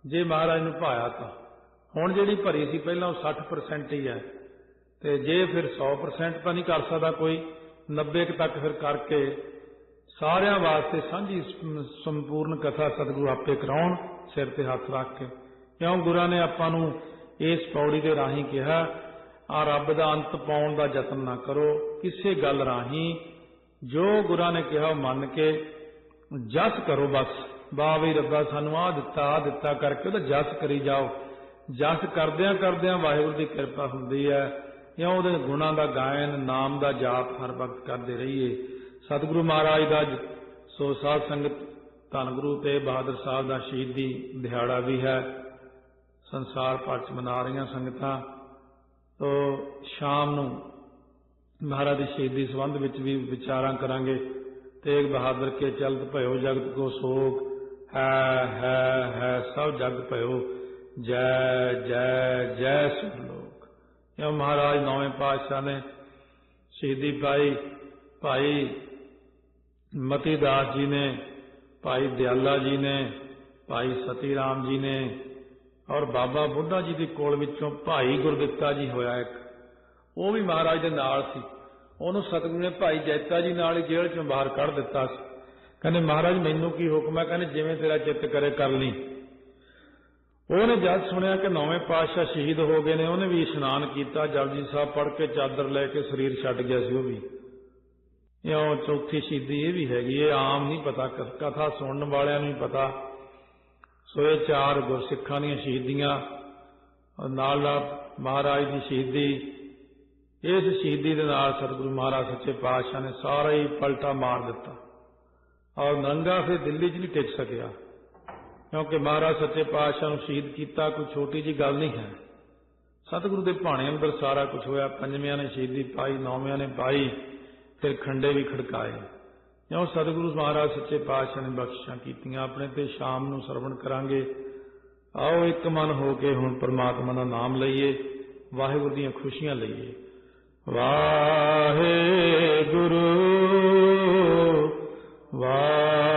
ਜੇ ਮਹਾਰਾਜ ਨੂੰ ਭਾਇਆ ਤਾਂ। ਹੁਣ ਜਿਹੜੀ ਭਰੀ ਸੀ, ਪਹਿਲਾਂ ਉਹ 60% ਹੀ ਹੈ। ਤੇ ਜੇ ਫਿਰ 100% ਤਾਂ ਨਹੀਂ ਕਰ ਸਕਦਾ ਕੋਈ 90 ਕੁ ਤੱਕ ਫਿਰ ਕਰਕੇ ਸਾਰਿਆਂ ਵਾਸਤੇ ਸਾਂਝੀ ਸੰਪੂਰਨ ਕਥਾ ਸਤਿਗੁਰੂ ਆਪੇ ਕਰਾਉਣ, ਸਿਰ ਤੇ ਹੱਥ ਰੱਖ ਕੇ। ਕਿਉਂ ਗੁਰਾਂ ਨੇ ਆਪਾਂ ਨੂੰ ਇਸ ਪੌੜੀ ਦੇ ਰਾਹੀਂ ਕਿਹਾ, ਆ ਰੱਬ ਦਾ ਅੰਤ ਪਾਉਣ ਦਾ ਯਤਨ ਨਾ ਕਰੋ, ਕਿਸੇ ਗੱਲ ਰਾਹੀਂ। ਜੋ ਗੁਰਾਂ ਨੇ ਕਿਹਾ ਉਹ ਮੰਨ ਕੇ ਜਸ ਕਰੋ ਬਸ। ਵਾਹ ਵੀ ਰੱਬਾ ਸਾਨੂੰ ਆ ਦਿੱਤਾ ਆ ਦਿੱਤਾ ਕਰਕੇ ਉਹਦਾ ਜਸ ਕਰੀ ਜਾਓ। ਜਸ ਕਰਦਿਆਂ ਕਰਦਿਆਂ ਵਾਹਿਗੁਰੂ ਦੀ ਕਿਰਪਾ ਹੁੰਦੀ ਹੈ। ਜਾਂ ਉਹਦੇ ਗੁਣਾਂ ਦਾ ਗਾਇਨ, ਨਾਮ ਦਾ ਜਾਪ ਹਰ ਵਕਤ ਕਰਦੇ ਰਹੀਏ। ਸਤਿਗੁਰੂ ਮਹਾਰਾਜ ਦਾ ਸੋ ਸਾਧ ਸੰਗਤ ਧੰਨ ਗੁਰੂ ਤੇ ਬਹਾਦਰ ਸਾਹਿਬ ਦਾ ਸ਼ਹੀਦੀ ਦਿਹਾੜਾ ਵੀ ਹੈ। ਸੰਸਾਰ ਭਰ ਚ ਮਨਾ ਰਹੀਆਂ ਸੰਗਤਾਂ। ਤੋਂ ਸ਼ਾਮ ਨੂੰ ਮਹਾਰਾਜ ਦੀ ਸ਼ਹੀਦੀ ਸੰਬੰਧ ਵਿੱਚ ਵੀ ਵਿਚਾਰਾਂ ਕਰਾਂਗੇ। ਤੇਗ ਬਹਾਦਰ ਕੇ ਚਲਤ ਭਇਓ ਜਗਤ ਕੋ ਸੋਗ। ਹੈ ਹੈ ਹੈ, ਸਭ ਜਗ ਭਇਓ। ਜੈ ਜੈ ਜੈ ਸੁਖ ਲੋਕ ਮਹਾਰਾਜ ਨੌਵੇਂ ਪਾਤਸ਼ਾਹ ਨੇ ਸ਼ਹੀਦੀ ਪਾਈ? ਭਾਈ ਮਤੀ ਦਾਸ ਜੀ ਨੇ, ਭਾਈ ਦਿਆਲਾ ਜੀ ਨੇ, ਭਾਈ ਸਤੀ ਰਾਮ ਜੀ ਨੇ ਔਰ ਬਾਬਾ ਬੁੱਢਾ ਜੀ ਦੇ ਕੋਲ ਵਿੱਚੋਂ ਭਾਈ ਗੁਰਦਿੱਤਾ ਜੀ ਹੋਇਆ ਇੱਕ। ਉਹ ਵੀ ਮਹਾਰਾਜ ਦੇ ਨਾਲ ਸੀ। ਉਹਨੂੰ ਸਤਿਗੁਰੂ ਨੇ ਭਾਈ ਜੈਤਾ ਜੀ ਨਾਲ ਹੀ ਜੇਲ੍ਹ ਚੋਂ ਬਾਹਰ ਕੱਢ ਦਿੱਤਾ ਸੀ। ਕਹਿੰਦੇ, ਮਹਾਰਾਜ, ਮੈਨੂੰ ਕੀ ਹੁਕਮ ਹੈ? ਕਹਿੰਦੇ, ਜਿਵੇਂ ਤੇਰਾ ਚਿੱਤ ਕਰੇ, ਕਰ ਲਈ। ਉਹਨੇ ਜਦ ਸੁਣਿਆ ਕਿ ਨੌਵੇਂ ਪਾਤਸ਼ਾਹ ਸ਼ਹੀਦ ਹੋ ਗਏ ਨੇ, ਉਹਨੇ ਵੀ ਇਸ਼ਨਾਨ ਕੀਤਾ, ਜਪਜੀ ਸਾਹਿਬ ਪੜ੍ਹ ਕੇ ਚਾਦਰ ਲੈ ਕੇ ਸਰੀਰ ਛੱਡ ਗਿਆ ਸੀ ਉਹ ਵੀ। ਇਉਂ ਚੌਥੀ ਸ਼ਹੀਦੀ ਇਹ ਵੀ ਹੈਗੀ, ਇਹ ਆਮ ਨਹੀਂ ਪਤਾ ਕਥਾ ਸੁਣਨ ਵਾਲਿਆਂ ਨੂੰ ਹੀ ਪਤਾ। ਸੋ ਇਹ ਚਾਰ ਗੁਰਸਿੱਖਾਂ ਦੀਆਂ ਸ਼ਹੀਦੀਆਂ ਨਾਲ ਨਾਲ ਮਹਾਰਾਜ ਦੀ ਸ਼ਹੀਦੀ। ਇਸ ਸ਼ਹੀਦੀ ਦੇ ਨਾਲ ਸਤਿਗੁਰੂ ਮਹਾਰਾਜ ਸੱਚੇ ਪਾਤਸ਼ਾਹ ਨੇ ਸਾਰਾ ਹੀ ਪਲਟਾ ਮਾਰ ਦਿੱਤਾ। ਔਰ ਨੰਗਾ ਫਿਰ ਦਿੱਲੀ 'ਚ ਨਹੀਂ ਟਿਕ ਸਕਿਆ। ਕਿਉਂਕਿ ਮਹਾਰਾਜ ਸੱਚੇ ਪਾਤਸ਼ਾਹ ਨੂੰ ਸ਼ਹੀਦ ਕੀਤਾ, ਕੋਈ ਛੋਟੀ ਜੀ ਗੱਲ ਨਹੀਂ ਹੈ। ਸਤਿਗੁਰੂ ਦੇ ਭਾਣੇ ਅੰਦਰ ਸਾਰਾ ਕੁਝ ਹੋਇਆ। ਪੰਜਵਿਆਂ ਨੇ ਸ਼ਹੀਦੀ ਪਾਈ, ਨੌਵਿਆਂ ਨੇ ਪਾਈ, ਫਿਰ ਖੰਡੇ ਵੀ ਖੜਕਾਏ। ਜਿਉਂ ਸਤਿਗੁਰੂ ਮਹਾਰਾਜ ਸੱਚੇ ਪਾਤਸ਼ਾਹ ਨੇ ਬਖਸ਼ਿਸ਼ਾਂ ਕੀਤੀਆਂ, ਆਪਣੇ ਤੇ ਸ਼ਾਮ ਨੂੰ ਸਰਵਣ ਕਰਾਂਗੇ। ਆਓ ਇੱਕ ਮਨ ਹੋ ਕੇ ਹੁਣ ਪ੍ਰਮਾਤਮਾ ਦਾ ਨਾਮ ਲਈਏ, ਵਾਹਿਗੁਰੂ ਦੀਆਂ ਖੁਸ਼ੀਆਂ ਲਈਏ। ਵਾਹਿਗੁਰੂ ਵਾਹਿਗੁਰੂ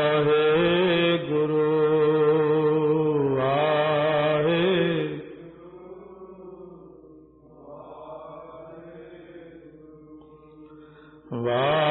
Wow.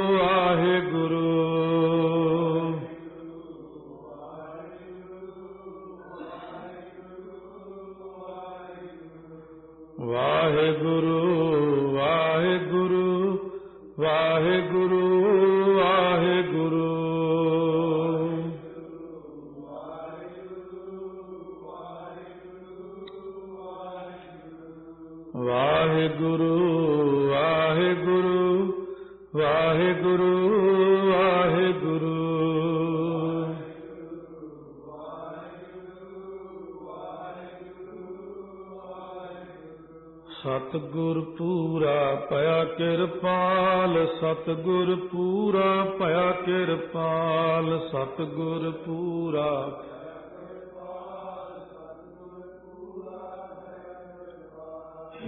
ਵਾਹਿਗੁਰੂ ਵਾਹਿਗੁਰੂ। ਸਤਗੁਰ ਪੂਰਾ ਭਇਆ ਕਿਰਪਾਲ ਸਤਗੁਰ ਪੂਰਾ ਭਇਆ ਕਿਰਪਾਲ ਸਤਗੁਰ ਪੂਰਾ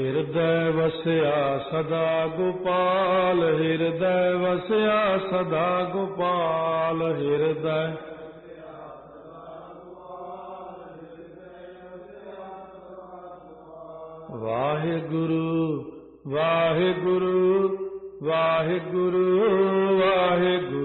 ਹਿਰਦੈ ਵਸਿਆ ਸਦਾ ਗੋਪਾਲ ਹਿਰਦੈ ਵਸਿਆ ਸਦਾ ਗੋਪਾਲ ਹਿਰਦੈ ਵਾਹਿਗੁਰੂ ਵਾਹਿਗੁਰੂ ਵਾਹਿਗੁਰੂ ਵਾਹਿਗੁਰੂ